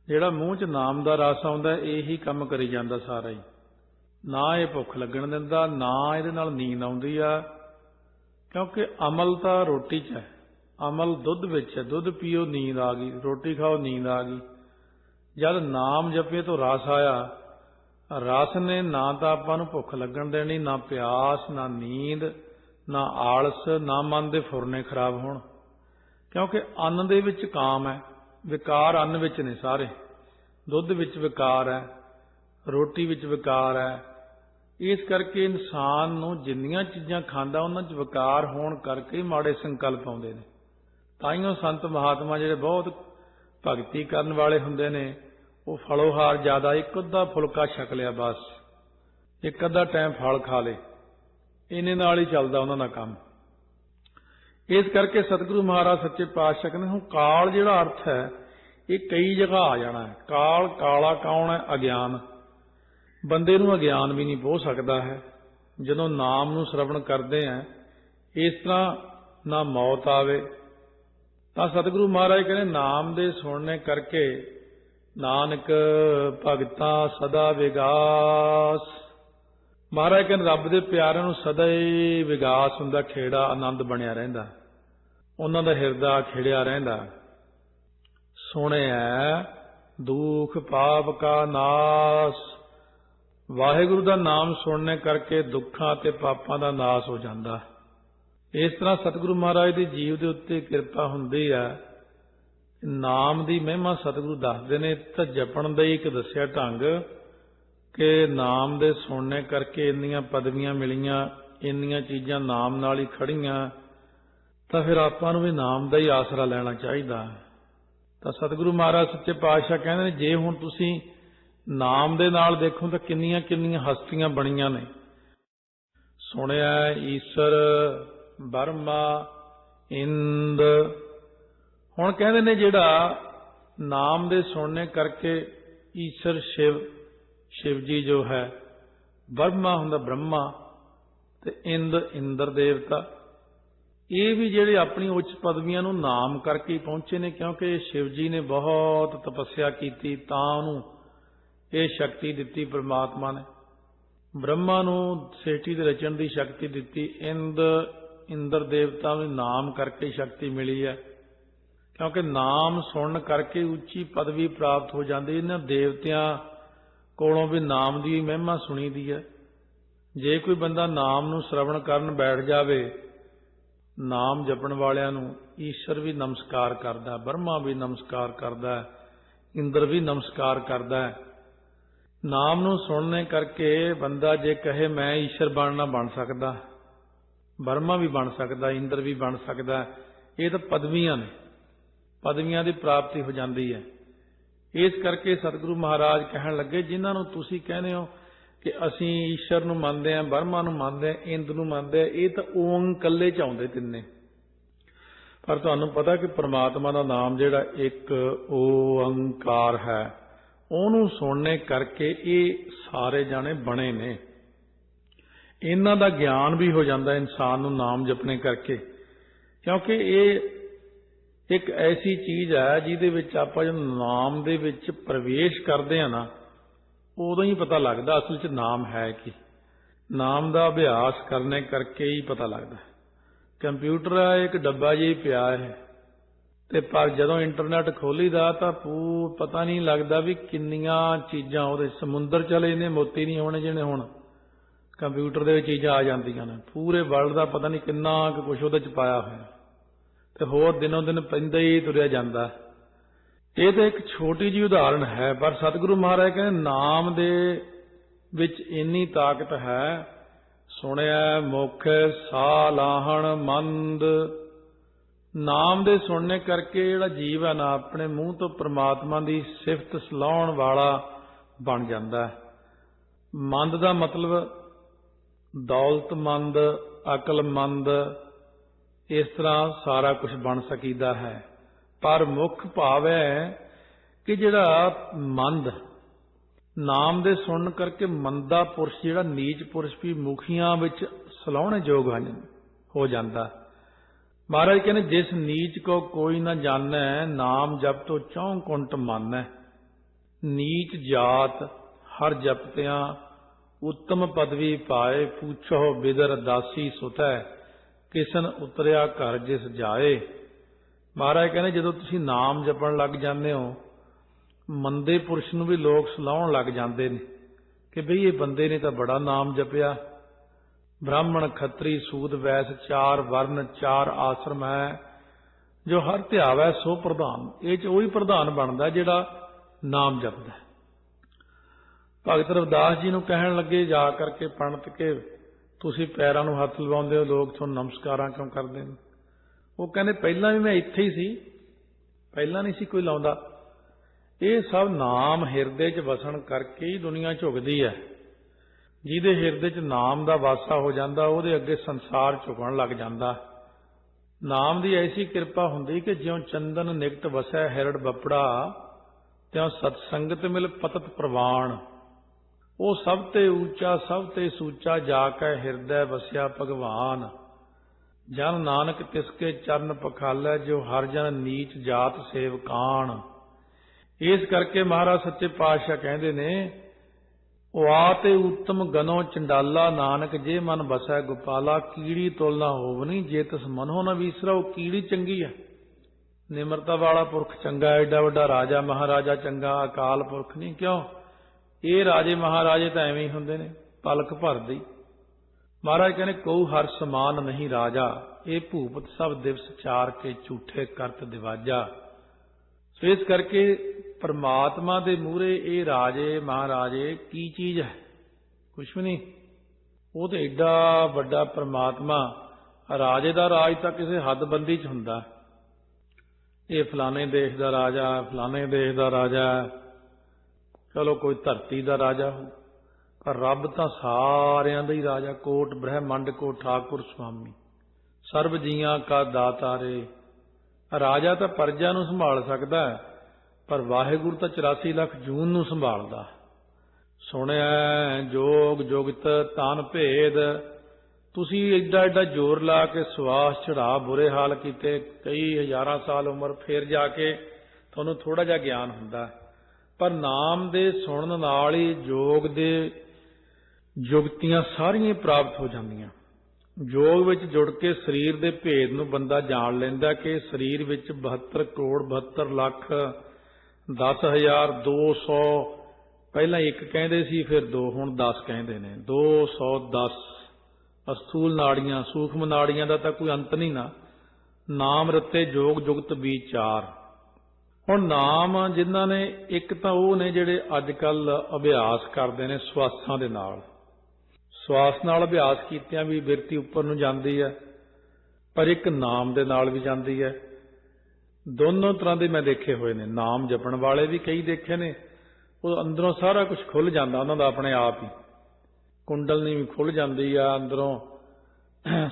ਜਿਹੜਾ ਮੂੰਹ 'ਚ ਨਾਮ ਦਾ ਰਸ ਆਉਂਦਾ, ਇਹੀ ਕੰਮ ਕਰੀ ਜਾਂਦਾ ਸਾਰਾ ਹੀ। ਨਾ ਇਹ ਭੁੱਖ ਲੱਗਣ ਦਿੰਦਾ, ਨਾ ਇਹਦੇ ਨਾਲ ਨੀਂਦ ਆਉਂਦੀ ਆ। ਕਿਉਂਕਿ ਅਮਲ ਤਾਂ ਰੋਟੀ 'ਚ ਹੈ। ਅਮਲ ਦੁੱਧ ਵਿੱਚ ਹੈ। ਦੁੱਧ ਪੀਓ, ਨੀਂਦ ਆ ਗਈ। ਰੋਟੀ ਖਾਓ, ਨੀਂਦ ਆ ਗਈ। ਜਦ ਨਾਮ ਜਪੇ ਤੋਂ ਰਸ ਆਇਆ। ਰਸ ਨੇ ਨਾ ਤਾਂ ਆਪਾਂ ਨੂੰ ਭੁੱਖ ਲੱਗਣ ਦੇਣੀ, ਨਾ ਪਿਆਸ, ਨਾ ਨੀਂਦ। ਨਾ ਆਲਸ, ਨਾ ਮਨ ਦੇ ਫੁਰਨੇ ਖਰਾਬ ਹੋਣ। ਕਿਉਂਕਿ ਅੰਨ ਦੇ ਵਿੱਚ ਕਾਮ ਹੈ, ਵਿਕਾਰ ਅੰਨ ਵਿੱਚ ਨੇ ਸਾਰੇ। ਦੁੱਧ ਵਿੱਚ ਵਿਕਾਰ ਹੈ, ਰੋਟੀ ਵਿੱਚ ਵਿਕਾਰ ਹੈ। ਇਸ ਕਰਕੇ ਇਨਸਾਨ ਨੂੰ ਜਿੰਨੀਆਂ ਚੀਜ਼ਾਂ ਖਾਂਦਾ, ਉਹਨਾਂ 'ਚ ਵਿਕਾਰ ਹੋਣ ਕਰਕੇ ਮਾੜੇ ਸੰਕਲਪ ਆਉਂਦੇ ਨੇ। ਤਾਈਓ ਸੰਤ ਮਹਾਤਮਾ ਜਿਹੜੇ ਬਹੁਤ ਭਗਤੀ ਕਰਨ ਵਾਲੇ ਹੁੰਦੇ ਨੇ, ਉਹ ਫਲੋਹਾਰ ਜ਼ਿਆਦਾ ਇੱਕ ਅੱਧਾ ਫੁਲਕਾ ਛਕ ਲਿਆ ਬਸ। ਇੱਕ ਅੱਧਾ ਟਾਈਮ ਫਲ ਖਾ ਲੇ। ਇਹਨੇ ਨਾਲ ਹੀ ਚੱਲਦਾ ਉਹਨਾਂ ਦਾ ਕੰਮ। ਇਸ ਕਰਕੇ ਸਤਿਗੁਰੂ ਮਹਾਰਾਜ ਸੱਚੇ ਪਾਤਸ਼ਾਹ ਕਹਿੰਦੇ, ਹੁਣ ਕਾਲ ਜਿਹੜਾ ਅਰਥ ਹੈ, ਇਹ ਕਈ ਜਗ੍ਹਾ ਆ ਜਾਣਾ ਹੈ। ਕਾਲ ਕਾਲਾ ਕੌਣ ਹੈ? ਅਗਿਆਨ। ਬੰਦੇ ਨੂੰ ਅਗਿਆਨ ਵੀ ਨਹੀਂ ਪਹੁੰਚ ਸਕਦਾ ਹੈ। ਜਦੋਂ ਨਾਮ ਨੂੰ ਸ਼ਰਵਣ ਕਰਦੇ ਆ, ਇਸ ਤਰ੍ਹਾਂ ਨਾ ਮੌਤ ਆਵੇ। ਤਾਂ ਸਤਿਗੁਰੂ ਮਹਾਰਾਜ ਕਹਿੰਦੇ, ਨਾਮ ਦੇ ਸੁਣਨੇ ਕਰਕੇ ਨਾਨਕ ਭਗਤਾ ਸਦਾ ਵਿਗਾਸ। ਮਹਾਰਾਜ ਕਹਿੰਦੇ, ਰੱਬ ਦੇ ਪਿਆਰਿਆਂ ਨੂੰ ਸਦਾ ਹੀ ਵਿਗਾਸ ਹੁੰਦਾ, ਖੇੜਾ ਆਨੰਦ ਬਣਿਆ ਰਹਿੰਦਾ। ਉਹਨਾਂ ਦਾ ਹਿਰਦਾ ਖਿੜਿਆ ਰਹਿੰਦਾ। ਸੁਣਿਆ ਦੁੱਖ ਪਾਪ ਕਾ ਨਾਸ। ਵਾਹਿਗੁਰੂ ਦਾ ਨਾਮ ਸੁਣਨੇ ਕਰਕੇ ਦੁੱਖਾਂ ਤੇ ਪਾਪਾਂ ਦਾ ਨਾਸ ਹੋ ਜਾਂਦਾ। ਇਸ ਤਰ੍ਹਾਂ ਸਤਿਗੁਰੂ ਮਹਾਰਾਜ ਦੀ ਜੀਵ ਦੇ ਉੱਤੇ ਕਿਰਪਾ ਹੁੰਦੀ ਹੈ। ਨਾਮ ਦੀ ਮਹਿਮਾ ਸਤਿਗੁਰੂ ਦੱਸਦੇ ਨੇ, ਤਾਂ ਜਪਣ ਦਾ ਹੀ ਇੱਕ ਦੱਸਿਆ ਢੰਗ ਕਿ ਨਾਮ ਦੇ ਸੁਣਨੇ ਕਰਕੇ ਇੰਨੀਆਂ ਪਦਵੀਆਂ ਮਿਲੀਆਂ, ਇੰਨੀਆਂ ਚੀਜ਼ਾਂ ਨਾਮ ਨਾਲ ਹੀ ਖੜੀਆਂ, ਤਾਂ ਫਿਰ ਆਪਾਂ ਨੂੰ ਵੀ ਨਾਮ ਦਾ ਹੀ ਆਸਰਾ ਲੈਣਾ ਚਾਹੀਦਾ। ਤਾਂ ਸਤਿਗੁਰੂ ਮਹਾਰਾਜ ਸੱਚੇ ਪਾਤਸ਼ਾਹ ਕਹਿੰਦੇ ਨੇ, ਜੇ ਹੁਣ ਤੁਸੀਂ ਨਾਮ ਦੇ ਨਾਲ ਦੇਖੋ ਤਾਂ ਕਿੰਨੀਆਂ ਕਿੰਨੀਆਂ ਹਸਤੀਆਂ ਬਣੀਆਂ ਨੇ। ਸੁਣਿਆ, ਈਸ਼ਰ, ਬਰਮਾ, ਇੰਦ। ਹੁਣ ਕਹਿੰਦੇ ਨੇ ਜਿਹੜਾ ਨਾਮ ਦੇ ਸੁਣਨੇ ਕਰਕੇ ਈਸ਼ਰ ਸ਼ਿਵ ਸ਼ਿਵ ਜੀ ਜੋ ਹੈ ਬ੍ਰਹਮਾ ਹੁੰਦਾ ਬ੍ਰਹਮਾ ਤੇ ਇੰਦ ਇੰਦਰ ਦੇਵਤਾ। ਇਹ ਵੀ ਜਿਹੜੇ ਆਪਣੀ ਉੱਚ ਪਦਵੀਆਂ ਨੂੰ ਨਾਮ ਕਰਕੇ ਪਹੁੰਚੇ ਨੇ, ਕਿਉਂਕਿ ਸ਼ਿਵ ਜੀ ਨੇ ਬਹੁਤ ਤਪੱਸਿਆ ਕੀਤੀ, ਤਾਂ ਉਹਨੂੰ ਇਹ ਸ਼ਕਤੀ ਦਿੱਤੀ ਪ੍ਰਮਾਤਮਾ ਨੇ। ਬ੍ਰਹਮਾ ਨੂੰ ਸ੍ਰਿਸ਼ਟੀ ਦੇ ਰਚਣ ਦੀ ਸ਼ਕਤੀ ਦਿੱਤੀ, ਇੰਦ ਇੰਦਰ ਦੇਵਤਾ ਨੂੰ ਨਾਮ ਕਰਕੇ ਸ਼ਕਤੀ ਮਿਲੀ ਹੈ। ਕਿਉਂਕਿ ਨਾਮ ਸੁਣਨ ਕਰਕੇ ਉੱਚੀ ਪਦਵੀ ਪ੍ਰਾਪਤ ਹੋ ਜਾਂਦੀ, ਇਹਨਾਂ ਦੇਵਤਿਆਂ ਕੋਲੋਂ ਵੀ ਨਾਮ ਦੀ ਮਹਿਮਾ ਸੁਣੀ ਦੀ ਹੈ। ਜੇ ਕੋਈ ਬੰਦਾ ਨਾਮ ਨੂੰ ਸ਼ਰਵਣ ਕਰਨ ਬੈਠ ਜਾਵੇ, ਨਾਮ ਜਪਣ ਵਾਲਿਆਂ ਨੂੰ ਈਸ਼ਵਰ ਵੀ ਨਮਸਕਾਰ ਕਰਦਾ ਬ੍ਰਹਮਾ ਵੀ ਨਮਸਕਾਰ ਕਰਦਾ, ਇੰਦਰ ਵੀ ਨਮਸਕਾਰ ਕਰਦਾ। ਨਾਮ ਨੂੰ ਸੁਣਨੇ ਕਰਕੇ ਬੰਦਾ ਜੇ ਕਹੇ, ਮੈਂ ਈਸ਼ਰ ਬਣਨਾ ਬਣ ਸਕਦਾ, ਬਰਮਾ ਵੀ ਬਣ ਸਕਦਾ, ਇੰਦਰ ਵੀ ਬਣ ਸਕਦਾ, ਇਹ ਤਾਂ ਪਦਵੀਆਂ ਨੇ। ਪਦਵੀਆਂ ਦੀ ਪ੍ਰਾਪਤੀ ਹੋ ਜਾਂਦੀ ਹੈ। ਇਸ ਕਰਕੇ ਸਤਿਗੁਰੂ ਮਹਾਰਾਜ ਕਹਿਣ ਲੱਗੇ, ਜਿਨ੍ਹਾਂ ਨੂੰ ਤੁਸੀਂ ਕਹਿੰਦੇ ਹੋ ਕਿ ਅਸੀਂ ਈਸ਼ਵਰ ਨੂੰ ਮੰਨਦੇ ਆਂ ਬਰਮਾ ਨੂੰ ਮੰਨਦੇ ਆਂ ਇੰਦ ਨੂੰ ਮੰਨਦੇ ਆਂ ਇਹ ਤਾਂ ਓਮ ਇਕੱਲੇ ਚ ਆਉਂਦੇ ਤਿੰਨੇ। ਪਰ ਤੁਹਾਨੂੰ ਪਤਾ ਕਿ ਪ੍ਰਮਾਤਮਾ ਦਾ ਨਾਮ ਜਿਹੜਾ ਇੱਕ ਓੰਕਾਰ ਹੈ, ਉਹਨੂੰ ਸੁਣਨੇ ਕਰਕੇ ਇਹ ਸਾਰੇ ਜਾਣੇ ਬਣੇ ਨੇ। ਇਹਨਾਂ ਦਾ ਗਿਆਨ ਵੀ ਹੋ ਜਾਂਦਾ ਇਨਸਾਨ ਨੂੰ ਨਾਮ ਜਪਣੇ ਕਰਕੇ, ਕਿਉਂਕਿ ਇਹ ਇੱਕ ਐਸੀ ਚੀਜ਼ ਆ ਜਿਹਦੇ ਵਿੱਚ ਆਪਾਂ ਜਦੋਂ ਨਾਮ ਦੇ ਵਿੱਚ ਪ੍ਰਵੇਸ਼ ਕਰਦੇ ਆ ਨਾ, ਉਦੋਂ ਹੀ ਪਤਾ ਲੱਗਦਾ ਅਸਲ 'ਚ ਨਾਮ ਹੈ ਕੀ। ਨਾਮ ਦਾ ਅਭਿਆਸ ਕਰਨੇ ਕਰਕੇ ਹੀ ਪਤਾ ਲੱਗਦਾ। ਕੰਪਿਊਟਰ ਆ, ਇੱਕ ਡੱਬਾ ਜਿਹਾ ਪਿਆ ਹੈ। ਤੇ ਪਰ ਜਦੋਂ ਇੰਟਰਨੈਟ ਖੋਲੀਦਾ ਤਾਂ ਪੂ, ਪਤਾ ਨਹੀਂ ਲੱਗਦਾ ਵੀ ਕਿੰਨੀਆਂ ਚੀਜ਼ਾਂ ਉਹਦੇ ਸਮੁੰਦਰ ਚਲੇ ਨੇ ਮੋਤੀ ਨਹੀਂ ਹੋਣੇ ਜਿਹਨੇ ਹੁਣ ਕੰਪਿਊਟਰ ਦੇ ਵਿੱਚ ਚੀਜ਼ਾਂ ਆ ਜਾਂਦੀਆਂ ਨੇ। ਪੂਰੇ ਵਰਲਡ ਦਾ ਪਤਾ ਨਹੀਂ ਕਿੰਨਾ ਕੁ ਕੁਝ ਉਹਦੇ ਚ ਪਾਇਆ ਹੋਇਆ। ਤੇ ਹੋਰ ਦਿਨੋਂ ਦਿਨ ਪੈਂਦਾ ਹੀ ਤੁਰਿਆ ਜਾਂਦਾ। ਇਹ ਤਾਂ ਇੱਕ ਛੋਟੀ ਜਿਹੀ ਉਦਾਹਰਣ ਹੈ, ਪਰ ਸਤਿਗੁਰੂ ਮਹਾਰਾਜ ਕਹਿੰਦੇ, ਨਾਮ ਦੇ ਵਿੱਚ ਇੰਨੀ ਤਾਕਤ ਹੈ, ਸੁਣਿਆ, ਮੁਖ ਸਾਹ ਲਾਹਣ ਮੰਦ। ਨਾਮ ਦੇ ਸੁਣਨੇ ਕਰਕੇ ਜਿਹੜਾ ਜੀਵ ਹੈ ਨਾ, ਆਪਣੇ ਮੂੰਹ ਤੋਂ ਪ੍ਰਮਾਤਮਾ ਦੀ ਸਿਫਤ ਸਲਾਉਣ ਵਾਲਾ ਬਣ ਜਾਂਦਾ ਹੈ। ਮੰਦ ਦਾ ਮਤਲਬ ਦੌਲਤਮੰਦ ਅਕਲਮੰਦ ਇਸ ਤਰ੍ਹਾਂ ਸਾਰਾ ਕੁਝ ਬਣ ਸਕੀਦਾ ਹੈ। ਪਰ ਮੁੱਖ ਭਾਵ ਹੈ ਕਿ ਜਿਹੜਾ ਮੰਦ, ਨਾਮ ਦੇ ਸੁਣਨ ਕਰਕੇ ਮੰਦਾ ਪੁਰਸ਼, ਜਿਹੜਾ ਨੀਚ ਪੁਰਸ਼ ਵੀ ਮੁਖੀਆਂ ਵਿੱਚ ਸਲਾਉਣੇ ਯੋਗ ਹਨ, ਹੋ ਜਾਂਦਾ। ਮਹਾਰਾਜ ਕਹਿੰਦੇ, ਜਿਸ ਨੀਚ ਕੋ ਕੋਈ ਨਾ ਜਾਣੈ, ਨਾਮ ਜਪ ਤੋਂ ਚੌਂ ਕੁੰਟ ਮਾਨੈ। ਨੀਚ ਜਾਤ ਹਰ ਜਪਤਿਆਂ, ਉੱਤਮ ਪਦਵੀ ਪਾਏ, ਪੂਛੋ ਬਿਦਰ ਦਾਸੀ ਸੁਤੈ ਕਿਸਨ ਉਤਰਿਆ ਘਰ ਜਿਸ ਜਾਏ। ਮਹਾਰਾਜ ਕਹਿੰਦੇ, ਜਦੋਂ ਤੁਸੀਂ ਨਾਮ ਜਪਣ ਲੱਗ ਜਾਂਦੇ ਹੋ, ਮੰਦੇ ਪੁਰਸ਼ ਨੂੰ ਵੀ ਲੋਕ ਸਲਾਉਣ ਲੱਗ ਜਾਂਦੇ ਨੇ ਕਿ ਬਈ ਇਹ ਬੰਦੇ ਨੇ ਤਾਂ ਬੜਾ ਨਾਮ ਜਪਿਆ। ਬ੍ਰਾਹਮਣ ਖੱਤਰੀ, ਸੂਦ, ਵੈਸ, ਚਾਰ ਵਰਨ, ਚਾਰ ਆਸ਼ਰਮ ਹੈ। ਜੋ ਹਰ ਧਿਆਵੈ ਸੋ ਪ੍ਰਧਾਨ। ਇਹ ਚ ਉਹੀ ਪ੍ਰਧਾਨ ਬਣਦਾ ਜਿਹੜਾ ਨਾਮ ਜਪਦਾ ਭਗਤ ਰਵਿਦਾਸ ਜੀ ਨੂੰ ਕਹਿਣ ਲੱਗੇ, ਜਾ ਕਰਕੇ ਪੰਡਤ ਕੇ ਤੁਸੀਂ ਪੈਰਾਂ ਨੂੰ ਹੱਥ ਲਵਾਉਂਦੇ ਹੋ, ਲੋਕ ਤੁਹਾਨੂੰ ਨਮਸਕਾਰਾਂ ਕਿਉਂ ਕਰਦੇ ਨੇ? ਉਹ ਕਹਿੰਦੇ, ਪਹਿਲਾਂ ਵੀ ਮੈਂ ਇੱਥੇ ਹੀ ਸੀ, ਪਹਿਲਾਂ ਨਹੀਂ ਸੀ ਕੋਈ ਲਾਉਂਦਾ। ਇਹ ਸਭ ਨਾਮ ਹਿਰਦੇ 'ਚ ਵਸਣ ਕਰਕੇ ਹੀ ਦੁਨੀਆ ਝੁਕਦੀ ਹੈ। ਜਿਹਦੇ ਹਿਰਦੇ 'ਚ ਨਾਮ ਦਾ ਵਾਸਾ ਹੋ ਜਾਂਦਾ, ਉਹਦੇ ਅੱਗੇ ਸੰਸਾਰ ਝੁਕਣ ਲੱਗ ਜਾਂਦਾ। ਨਾਮ ਦੀ ਐਸੀ ਕਿਰਪਾ ਹੁੰਦੀ ਕਿ ਜਿਉਂ ਚੰਦਨ ਨਿਕਟ ਵਸੈ, ਹਿਰੜ ਬੱਪੜਾ, ਤਿਉਂ ਸਤਸੰਗਤ ਮਿਲ ਪਤਤ ਪ੍ਰਵਾਣ। ਉਹ ਸਭ ਤੇ ਉੱਚਾ, ਸਭ ਤੇ ਸੂਚਾ ਜਾ ਕੇ ਹਿਰਦੈ ਵਸਿਆ ਭਗਵਾਨ। ਜਨ ਨਾਨਕ ਤਿਸਕੇ ਚਰਨ ਪਖਾਲੈ, ਜੋ ਹਰ ਜਨ ਨੀਚ ਜਾਤ ਸੇਵਕਾਨ ਇਸ ਕਰਕੇ ਮਹਾਰਾਜ ਸੱਚੇ ਪਾਤਸ਼ਾਹ ਕਹਿੰਦੇ ਨੇ ਵਾ ਤੇ ਉੱਤਮ ਗਨੋ ਚੰਡਾਲਾ ਨਾਨਕ, ਜੇ ਮਨ ਬਸੈ ਗੋਪਾਲਾ, ਕੀੜੀ ਤੋਲਣਾ ਹੋਵਨੀ, ਜੇ ਤਿਸ ਮਨੋ ਨ ਵੀਸਰਾ, ਉਹ ਕੀੜੀ ਚੰਗੀ ਹੈ ਨਿਮਰਤਾ ਵਾਲਾ ਪੁਰਖ ਚੰਗਾ, ਐਡਾ ਵੱਡਾ ਰਾਜਾ, ਮਹਾਰਾਜਾ ਚੰਗਾ, ਅਕਾਲ ਪੁਰਖ ਨਹੀਂ, ਕਿਉਂ? ਇਹ ਰਾਜੇ ਮਹਾਰਾਜੇ ਤਾਂ ਐਵੇਂ ਹੀ ਹੁੰਦੇ ਨੇ, ਪਲਕ ਭਰਦੇ ਹੀ। ਮਹਾਰਾਜ ਕਹਿੰਦੇ ਕਉ ਹਰ ਸਮਾਨ ਨਹੀਂ ਰਾਜਾ, ਇਹ ਭੂਪਤ ਸਭ ਦਿਵਸ ਚਾਰ ਕੇ ਝੂਠੇ ਕਰਤ ਦਿਵਾਜਾ। ਸੋ ਇਸ ਕਰਕੇ ਪਰਮਾਤਮਾ ਦੇ ਮੂਹਰੇ ਇਹ ਰਾਜੇ ਮਹਾਰਾਜੇ ਕੀ ਚੀਜ਼ ਹੈ? ਕੁਛ ਵੀ ਨਹੀਂ। ਉਹ ਤਾਂ ਐਡਾ ਵੱਡਾ ਪਰਮਾਤਮਾ, ਰਾਜੇ ਦਾ ਰਾਜ ਤਾਂ ਕਿਸੇ ਹੱਦਬੰਦੀ 'ਚ ਹੁੰਦਾ। ਇਹ ਫਲਾਣੇ ਦੇਸ਼ ਦਾ ਰਾਜਾ, ਫਲਾਣੇ ਦੇਸ਼ ਦਾ ਰਾਜਾ ਚਲੋ ਕੋਈ ਧਰਤੀ ਦਾ ਰਾਜਾ ਹੋ ਪਰ ਰੱਬ ਤਾਂ ਸਾਰਿਆਂ ਦਾ ਹੀ ਰਾਜਾ, ਕੋਟ ਬ੍ਰਹਮੰਡ ਕੋ ਠਾਕੁਰ ਸੁਆਮੀ। ਸਰਬ ਜੀਆਂ ਕਾ ਦਾਤਾਰੇ ਰਾਜਾ ਤਾਂ ਪਰਜਾ ਨੂੰ ਸੰਭਾਲ ਸਕਦਾ ਪਰ ਵਾਹਿਗੁਰੂ ਤਾਂ 84 ਲੱਖ ਜੂਨ ਨੂੰ ਸੰਭਾਲਦਾ ਸੁਣਿਆ ਜੋਗ ਜੁਗਤ ਤਨ ਭੇਦ, ਤੁਸੀਂ ਐਡਾ ਐਡਾ ਜ਼ੋਰ ਲਾ ਕੇ ਸਵਾਸ ਚੜਾ ਬੁਰੇ ਹਾਲ ਕੀਤੇ, ਕਈ ਹਜ਼ਾਰਾਂ ਸਾਲ ਉਮਰ ਫੇਰ ਜਾ ਕੇ ਤੁਹਾਨੂੰ ਥੋੜਾ ਜਿਹਾ ਗਿਆਨ ਹੁੰਦਾ ਹੈ। ਪਰ ਨਾਮ ਦੇ ਸੁਣਨ ਨਾਲ ਹੀ ਯੋਗ ਦੇ ਜੁਗਤੀਆਂ ਸਾਰੀਆਂ ਪ੍ਰਾਪਤ ਹੋ ਜਾਂਦੀਆਂ। ਯੋਗ ਵਿੱਚ ਜੁੜ ਕੇ ਸਰੀਰ ਦੇ ਭੇਦ ਨੂੰ ਬੰਦਾ ਜਾਣ ਲੈਂਦਾ ਕਿ ਸਰੀਰ ਵਿੱਚ 72 ਕਰੋੜ 72 ਲੱਖ 10200 ਪਹਿਲਾਂ ਇੱਕ ਕਹਿੰਦੇ ਸੀ, ਫਿਰ ਦੋ, ਹੁਣ 10 ਕਹਿੰਦੇ ਨੇ। 210 ਅਸਥੂਲ ਨਾੜੀਆਂ, ਸੂਖਮ ਨਾੜੀਆਂ ਦਾ ਤਾਂ ਕੋਈ ਅੰਤ ਨਹੀਂ ਨਾ। ਨਾਮ ਰਤੇ ਜੋਗ ਜੁਗਤ ਵਿਚਾਰ। ਹੁਣ ਨਾਮ ਜਿਨ੍ਹਾਂ ਨੇ, ਇੱਕ ਤਾਂ ਉਹ ਨੇ ਜਿਹੜੇ ਅੱਜ ਕੱਲ ਅਭਿਆਸ ਕਰਦੇ ਨੇ ਸਵਾਸਾਂ ਦੇ ਨਾਲ। ਸਵਾਸ ਨਾਲ ਅਭਿਆਸ ਕੀਤਿਆਂ ਵੀ ਬਿਰਤੀ ਉੱਪਰ ਨੂੰ ਜਾਂਦੀ ਹੈ, ਪਰ ਇੱਕ ਨਾਮ ਦੇ ਨਾਲ ਵੀ ਜਾਂਦੀ ਹੈ। ਦੋਨੋਂ ਤਰ੍ਹਾਂ ਦੇ ਮੈਂ ਦੇਖੇ ਹੋਏ ਨੇ। ਨਾਮ ਜਪਣ ਵਾਲੇ ਵੀ ਕਈ ਦੇਖੇ ਨੇ, ਉਹ ਅੰਦਰੋਂ ਸਾਰਾ ਕੁਝ ਖੁੱਲ ਜਾਂਦਾ, ਉਹਨਾਂ ਦਾ ਆਪਣੇ ਆਪ ਹੀ। ਕੁੰਡਲਨੀ ਵੀ ਖੁੱਲ ਜਾਂਦੀ ਆ, ਅੰਦਰੋਂ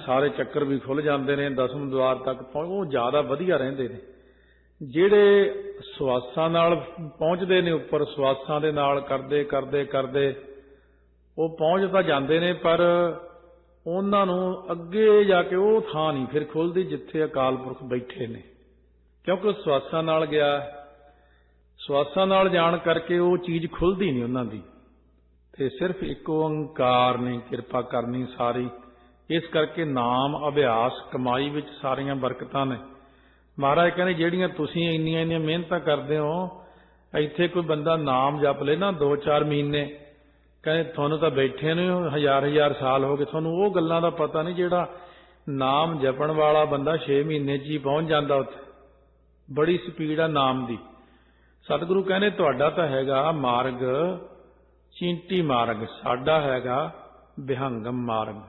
ਸਾਰੇ ਚੱਕਰ ਵੀ ਖੁੱਲ ਜਾਂਦੇ ਨੇ, ਦਸਮ ਦਵਾਰ ਤੱਕ ਪਹੁੰਚ ਉਹ ਜ਼ਿਆਦਾ ਵਧੀਆ ਰਹਿੰਦੇ ਨੇ। ਜਿਹੜੇ ਸਵਾਸਾਂ ਨਾਲ ਪਹੁੰਚਦੇ ਨੇ ਉੱਪਰ, ਸਵਾਸਾਂ ਦੇ ਨਾਲ ਕਰਦੇ ਕਰਦੇ ਕਰਦੇ, ਉਹ ਪਹੁੰਚ ਤਾਂ ਜਾਂਦੇ ਨੇ, ਪਰ ਉਹਨਾਂ ਨੂੰ ਅੱਗੇ ਜਾ ਕੇ ਉਹ ਥਾਂ ਨਹੀਂ ਫਿਰ ਖੁੱਲਦੀ ਜਿੱਥੇ ਅਕਾਲ ਪੁਰਖ ਬੈਠੇ ਨੇ। ਕਿਉਂਕਿ ਉਹ ਸਵਾਸਾਂ ਨਾਲ ਗਿਆ, ਸਵਾਸਾਂ ਨਾਲ ਜਾਣ ਕਰਕੇ ਉਹ ਚੀਜ਼ ਖੁੱਲਦੀ ਨਹੀਂ ਉਹਨਾਂ ਦੀ। ਤੇ ਸਿਰਫ ਇੱਕ ਓੰਕਾਰ ਨੇ, ਕਿਰਪਾ ਕਰਨੀ ਸਾਰੀ। ਇਸ ਕਰਕੇ ਨਾਮ ਅਭਿਆਸ ਕਮਾਈ ਵਿੱਚ ਸਾਰੀਆਂ ਬਰਕਤਾਂ ਨੇ। ਮਹਾਰਾਜ ਕਹਿੰਦੇ ਜਿਹੜੀਆਂ ਤੁਸੀਂ ਇੰਨੀਆਂ ਇੰਨੀਆਂ ਮਿਹਨਤਾਂ ਕਰਦੇ ਹੋ, ਇੱਥੇ ਕੋਈ ਬੰਦਾ ਨਾਮ ਜਪ ਲੇ ਨਾ 2-4 ਮਹੀਨੇ। ਕਹਿੰਦੇ ਤੁਹਾਨੂੰ ਤਾਂ ਬੈਠੇ ਨੂੰ ਹਜ਼ਾਰ ਹਜ਼ਾਰ ਸਾਲ ਹੋ ਗਏ, ਤੁਹਾਨੂੰ ਉਹ ਗੱਲਾਂ ਦਾ ਪਤਾ ਨਹੀਂ ਜਿਹੜਾ ਨਾਮ ਜਪਣ ਵਾਲਾ ਬੰਦਾ 6 ਮਹੀਨੇ 'ਚ ਹੀ ਪਹੁੰਚ ਜਾਂਦਾ ਉੱਥੇ। ਬੜੀ ਸਪੀਡ ਆ ਨਾਮ ਦੀ। ਸਤਿਗੁਰੂ ਕਹਿੰਦੇ ਤੁਹਾਡਾ ਤਾਂ ਹੈਗਾ ਮਾਰਗ, ਚੀਂਟੀ ਮਾਰਗ, ਸਾਡਾ ਹੈਗਾ ਵਿਹੰਗਮ ਮਾਰਗ।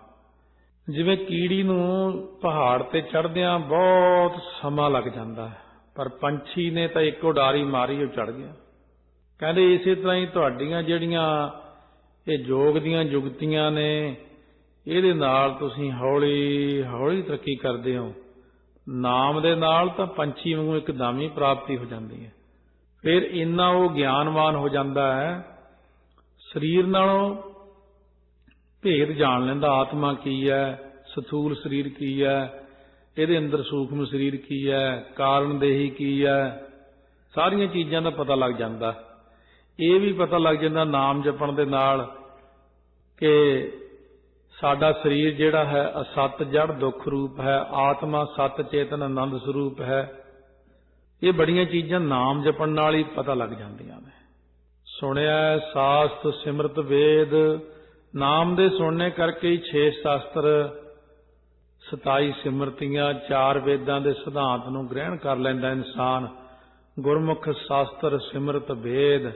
ਜਿਵੇਂ ਕੀੜੀ ਨੂੰ ਪਹਾੜ ਤੇ ਚੜ੍ਹਦਿਆਂ ਬਹੁਤ ਸਮਾਂ ਲੱਗ ਜਾਂਦਾ ਹੈ, ਪਰ ਪੰਛੀ ਨੇ ਤਾਂ ਇੱਕੋ ਡਾਰੀ ਮਾਰੀ ਉਹ ਚੜ ਗਿਆ। ਕਹਿੰਦੇ ਇਸੇ ਤਰ੍ਹਾਂ ਹੀ ਤੁਹਾਡੀਆਂ ਜਿਹੜੀਆਂ ਇਹ ਯੋਗ ਦੀਆਂ ਜੁਗਤੀਆਂ ਨੇ, ਇਹਦੇ ਨਾਲ ਤੁਸੀਂ ਹੌਲੀ ਹੌਲੀ ਤਰੱਕੀ ਕਰਦੇ ਹੋ। ਨਾਮ ਦੇ ਨਾਲ ਤਾਂ ਪੰਛੀ ਵਾਂਗੂ ਇੱਕ ਦਾਮੀ ਪ੍ਰਾਪਤੀ ਹੋ ਜਾਂਦੀ ਹੈ। ਫਿਰ ਇੰਨਾ ਉਹ ਗਿਆਨਵਾਨ ਹੋ ਜਾਂਦਾ ਹੈ, ਸਰੀਰ ਨਾਲੋਂ ਭੇਦ ਜਾਣ ਲੈਂਦਾ, ਆਤਮਾ ਕੀ ਹੈ? ਸਥੂਲ ਸਰੀਰ ਕੀ ਹੈ? ਇਹਦੇ ਅੰਦਰ ਸੂਖਮ ਸਰੀਰ ਕੀ ਹੈ? ਕਾਰਨ ਦੇਹੀ ਕੀ ਹੈ? ਸਾਰੀਆਂ ਚੀਜ਼ਾਂ ਦਾ ਪਤਾ ਲੱਗ ਜਾਂਦਾ। ਇਹ ਵੀ ਪਤਾ ਲੱਗ ਜਾਂਦਾ ਨਾਮ ਜਪਣ ਦੇ ਨਾਲ ਕਿ ਸਾਡਾ ਸਰੀਰ ਜਿਹੜਾ ਹੈ ਅਸਤ ਜੜ ਦੁੱਖ ਰੂਪ ਹੈ, ਆਤਮਾ ਸਤ ਚੇਤਨ ਆਨੰਦ ਸਰੂਪ ਹੈ। ਇਹ ਬੜੀਆਂ ਚੀਜ਼ਾਂ ਨਾਮ ਜਪਣ ਨਾਲ ਹੀ ਪਤਾ ਲੱਗ ਜਾਂਦੀਆਂ ਨੇ। ਸੁਣਿਆ ਸਾਸਤ ਸਿਮਰਤ ਵੇਦ ਨਾਮ ਦੇ ਸੁਣਨੇ ਕਰਕੇ ਹੀ ਛੇ ਸ਼ਾਸਤਰ 27 ਸਿਮਰਤੀਆਂ, ਚਾਰ ਵੇਦਾਂ ਦੇ ਸਿਧਾਂਤ ਨੂੰ ਗ੍ਰਹਿਣ ਕਰ ਲੈਂਦਾ ਇਨਸਾਨ। ਗੁਰਮੁਖ ਸ਼ਾਸਤਰ ਸਿਮਰਤ ਵੇਦ,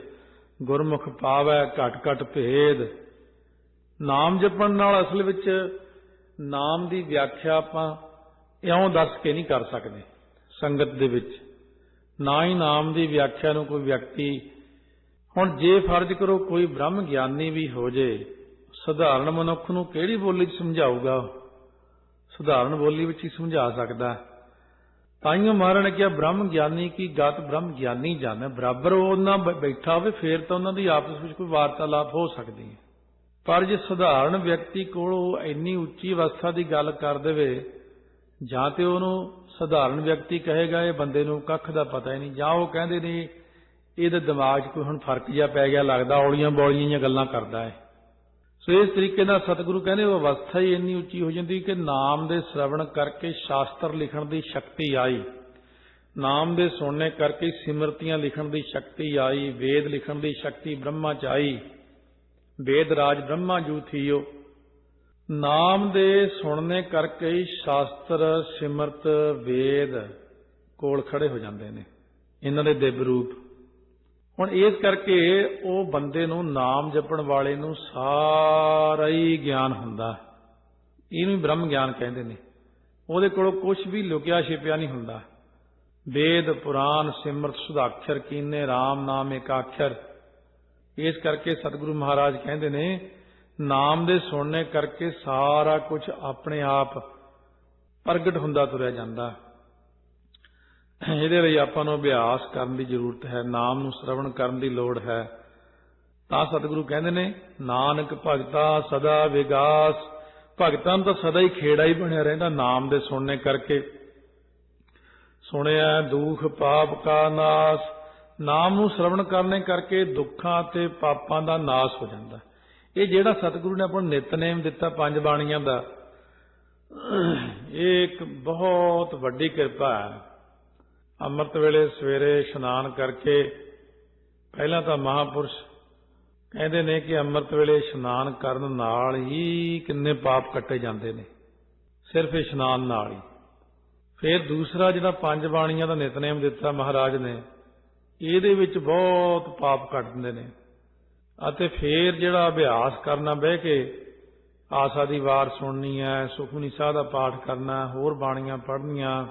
ਗੁਰਮੁਖ ਪਾਵੈ ਘਟ ਘਟ ਭੇਦ। ਨਾਮ ਜਪਣ ਨਾਲ ਅਸਲ ਵਿੱਚ ਨਾਮ ਦੀ ਵਿਆਖਿਆ ਆਪਾਂ ਇਉਂ ਦੱਸ ਕੇ ਨਹੀਂ ਕਰ ਸਕਦੇ ਸੰਗਤ ਦੇ ਵਿੱਚ। ਨਾ ਹੀ ਨਾਮ ਦੀ ਵਿਆਖਿਆ ਨੂੰ ਕੋਈ ਵਿਅਕਤੀ, ਹੁਣ ਜੇ ਫਰਜ਼ ਕਰੋ ਕੋਈ ਬ੍ਰਹਮ ਗਿਆਨੀ ਵੀ ਹੋ ਜੇ ਸਧਾਰਨ ਮਨੁੱਖ ਨੂੰ ਕਿਹੜੀ ਬੋਲੀ 'ਚ ਸਮਝਾਊਗਾ? ਸਧਾਰਨ ਬੋਲੀ ਵਿੱਚ ਹੀ ਸਮਝਾ ਸਕਦਾ ਤਾਈਓ ਮਹਾਰਾਜ ਨੇ ਕਿਹਾ, ਬ੍ਰਹਮ ਗਿਆਨੀ ਕੀ ਗਤ ਬ੍ਰਹਮ ਗਿਆਨੀ ਜਾਣੇ। ਬਰਾਬਰ ਉਹ ਉਹਨਾਂ ਬੈਠਾ ਹੋਵੇ, ਫੇਰ ਤਾਂ ਉਹਨਾਂ ਦੀ ਆਪਸ ਵਿੱਚ ਕੋਈ ਵਾਰਤਾਲਾਪ ਹੋ ਸਕਦੀ ਹੈ। ਪਰ ਜੇ ਸਧਾਰਨ ਵਿਅਕਤੀ ਕੋਲ ਉਹ ਇੰਨੀ ਉੱਚੀ ਅਵਸਥਾ ਦੀ ਗੱਲ ਕਰ ਦੇਵੇ, ਜਾਂ ਤੇ ਉਹਨੂੰ ਸਧਾਰਨ ਵਿਅਕਤੀ ਕਹੇਗਾ, ਇਹ ਬੰਦੇ ਨੂੰ ਕੱਖ ਦਾ ਪਤਾ ਹੀ ਨਹੀਂ। ਜਾਂ ਉਹ ਕਹਿੰਦੇ ਨੇ, ਇਹਦੇ ਦਿਮਾਗ 'ਚ ਕੋਈ ਹੁਣ ਫ਼ਰਕ ਜਿਹਾ ਪੈ ਗਿਆ, ਲੱਗਦਾ ਔਲੀਆਂ ਬੌਲੀਆਂ ਜਿਹੀਆਂ ਗੱਲਾਂ ਕਰਦਾ ਹੈ। ਸੋ ਇਸ ਤਰੀਕੇ ਨਾਲ ਸਤਿਗੁਰੂ ਕਹਿੰਦੇ ਉਹ ਅਵਸਥਾ ਹੀ ਇੰਨੀ ਉੱਚੀ ਹੋ ਜਾਂਦੀ ਕਿ ਨਾਮ ਦੇ ਸ਼ਰਵਣ ਕਰਕੇ ਸ਼ਾਸਤਰ ਲਿਖਣ ਦੀ ਸ਼ਕਤੀ ਆਈ। ਨਾਮ ਦੇ ਸੁਣਨੇ ਕਰਕੇ ਸਿਮਰਤੀਆਂ ਲਿਖਣ ਦੀ ਸ਼ਕਤੀ ਆਈ, ਵੇਦ ਲਿਖਣ ਦੀ ਸ਼ਕਤੀ ਬ੍ਰਹਮਾ ਚ ਆਈ। ਵੇਦ ਰਾਜ ਬ੍ਰਹਮਾ ਜੂ ਥੀਓ। ਨਾਮ ਦੇ ਸੁਣਨੇ ਕਰਕੇ ਹੀ ਸ਼ਾਸਤਰ, ਸਿਮਰਤ, ਵੇਦ ਕੋਲ ਖੜੇ ਹੋ ਜਾਂਦੇ ਨੇ। ਇਹਨਾਂ ਦੇ ਦਿਵ ਰੂਪ। ਹੁਣ ਇਸ ਕਰਕੇ ਉਹ ਬੰਦੇ ਨੂੰ ਨਾਮ ਜਪਣ ਵਾਲੇ ਨੂੰ ਸਾਰਾ ਹੀ ਗਿਆਨ ਹੁੰਦਾ ਇਹਨੂੰ ਬ੍ਰਹਮ ਗਿਆਨ ਕਹਿੰਦੇ ਨੇ। ਉਹਦੇ ਕੋਲੋਂ ਕੁਝ ਵੀ ਲੁਕਿਆ ਛਿਪਿਆ ਨਹੀਂ ਹੁੰਦਾ। ਵੇਦ ਪੁਰਾਨ ਸਿਮਰਤ, ਸੁਧਾਖਰ, ਕੀਨੇ RAM ਨਾਮ ਏਕਾਖਰ ਇਸ ਕਰਕੇ ਸਤਿਗੁਰੂ ਮਹਾਰਾਜ ਕਹਿੰਦੇ ਨੇ, ਨਾਮ ਦੇ ਸੁਣਨੇ ਕਰਕੇ ਸਾਰਾ ਕੁਝ ਆਪਣੇ ਆਪ ਪ੍ਰਗਟ ਹੁੰਦਾ ਤੁਰਿਆ ਜਾਂਦਾ। ਇਹਦੇ ਲਈ ਆਪਾਂ ਨੂੰ ਅਭਿਆਸ ਕਰਨ ਦੀ ਜ਼ਰੂਰਤ ਹੈ, ਨਾਮ ਨੂੰ ਸ਼ਰਵਣ ਕਰਨ ਦੀ ਲੋੜ ਹੈ। ਤਾਂ ਸਤਿਗੁਰੂ ਕਹਿੰਦੇ ਨੇ, ਨਾਨਕ ਭਗਤਾ ਸਦਾ ਵਿਗਾਸ। ਭਗਤਾਂ ਨੂੰ ਤਾਂ ਸਦਾ ਹੀ ਖੇੜਾ ਹੀ ਬਣਿਆ ਰਹਿੰਦਾ ਨਾਮ ਦੇ ਸੁਣਨੇ ਕਰਕੇ। ਸੁਣਿਆ, ਦੁਖ, ਪਾਪ ਕਾ ਨਾਸ। ਨਾਮ ਨੂੰ ਸ਼ਰਵਣ ਕਰਨੇ ਕਰਕੇ ਦੁੱਖਾਂ ਤੇ ਪਾਪਾਂ ਦਾ ਨਾਸ ਹੋ ਜਾਂਦਾ। ਇਹ ਜਿਹੜਾ ਸਤਿਗੁਰੂ ਨੇ ਆਪਾਂ ਨੂੰ ਨਿਤਨੇਮ ਦਿੱਤਾ ਪੰਜ ਬਾਣੀਆਂ ਦਾ, ਇਹ ਇੱਕ ਬਹੁਤ ਵੱਡੀ ਕਿਰਪਾ ਹੈ। ਅੰਮ੍ਰਿਤ ਵੇਲੇ ਸਵੇਰੇ ਇਸ਼ਨਾਨ ਕਰਕੇ ਪਹਿਲਾਂ ਤਾਂ ਮਹਾਪੁਰਸ਼ ਕਹਿੰਦੇ ਨੇ ਕਿ ਅੰਮ੍ਰਿਤ ਵੇਲੇ ਇਸ਼ਨਾਨ ਕਰਨ ਨਾਲ ਹੀ ਕਿੰਨੇ ਪਾਪ ਕੱਟੇ ਜਾਂਦੇ ਨੇ, ਸਿਰਫ ਇਸ਼ਨਾਨ ਨਾਲ ਹੀ। ਫਿਰ ਦੂਸਰਾ ਜਿਹੜਾ ਪੰਜ ਬਾਣੀਆਂ ਦਾ ਨਿਤਨੇਮ ਦਿੱਤਾ ਮਹਾਰਾਜ ਨੇ, ਇਹਦੇ ਵਿੱਚ ਬਹੁਤ ਪਾਪ ਕੱਟਦੇ ਨੇ। ਅਤੇ ਫਿਰ ਜਿਹੜਾ ਅਭਿਆਸ ਕਰਨਾ ਬਹਿ ਕੇ ਆਸਾ ਦੀ ਵਾਰ ਸੁਣਨੀ ਹੈ, ਸੁਖਮਨੀ ਸਾਹਿਬ ਦਾ ਪਾਠ ਕਰਨਾ, ਹੋਰ ਬਾਣੀਆਂ ਪੜ੍ਹਨੀਆਂ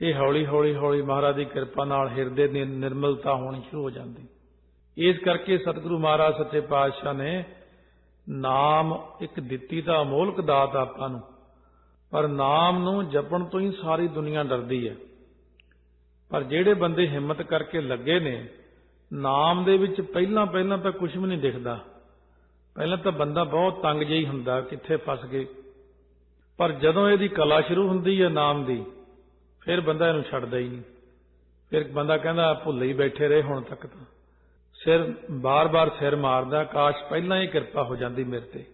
ਇਹ ਹੌਲੀ ਹੌਲੀ ਹੌਲੀ ਮਹਾਰਾਜ ਦੀ ਕਿਰਪਾ ਨਾਲ ਹਿਰਦੇ ਦੀ ਨਿਰਮਲਤਾ ਹੋਣੀ ਸ਼ੁਰੂ ਹੋ ਜਾਂਦੀ। ਇਸ ਕਰਕੇ ਸਤਿਗੁਰੂ ਮਹਾਰਾਜ ਸੱਚੇ ਪਾਤਸ਼ਾਹ ਨੇ ਨਾਮ ਇੱਕ ਦਿੱਤੀ ਤਾਂ ਅਮੋਲਕ ਦਾਤ ਆਪਾਂ ਨੂੰ, ਪਰ ਨਾਮ ਨੂੰ ਜਪਣ ਤੋਂ ਹੀ ਸਾਰੀ ਦੁਨੀਆ ਡਰਦੀ ਹੈ। ਪਰ ਜਿਹੜੇ ਬੰਦੇ ਹਿੰਮਤ ਕਰਕੇ ਲੱਗੇ ਨੇ, ਨਾਮ ਦੇ ਵਿੱਚ ਪਹਿਲਾਂ ਪਹਿਲਾਂ ਤਾਂ ਕੁਝ ਵੀ ਨਹੀਂ ਦਿਖਦਾ। ਪਹਿਲਾਂ ਤਾਂ ਬੰਦਾ ਬਹੁਤ ਤੰਗ ਜਿਹੀ ਹੁੰਦਾ, ਕਿੱਥੇ ਫਸ ਗਏ। ਪਰ ਜਦੋਂ ਇਹਦੀ ਕਲਾ ਸ਼ੁਰੂ ਹੁੰਦੀ ਹੈ ਨਾਮ ਦੀ ਫਿਰ ਬੰਦਾ ਇਹਨੂੰ ਛੱਡਦਾ ਹੀ ਨਹੀਂ। ਫਿਰ ਬੰਦਾ ਕਹਿੰਦਾ, ਭੁੱਲੇ ਹੀ ਬੈਠੇ ਰਹੇ ਹੁਣ ਤੱਕ ਤਾਂ। ਸਿਰ ਬਾਰ-ਬਾਰ ਸਿਰ ਮਾਰਦਾ, ਕਾਸ਼ ਪਹਿਲਾਂ ਹੀ ਕਿਰਪਾ ਹੋ ਜਾਂਦੀ ਮੇਰੇ ਤੇ।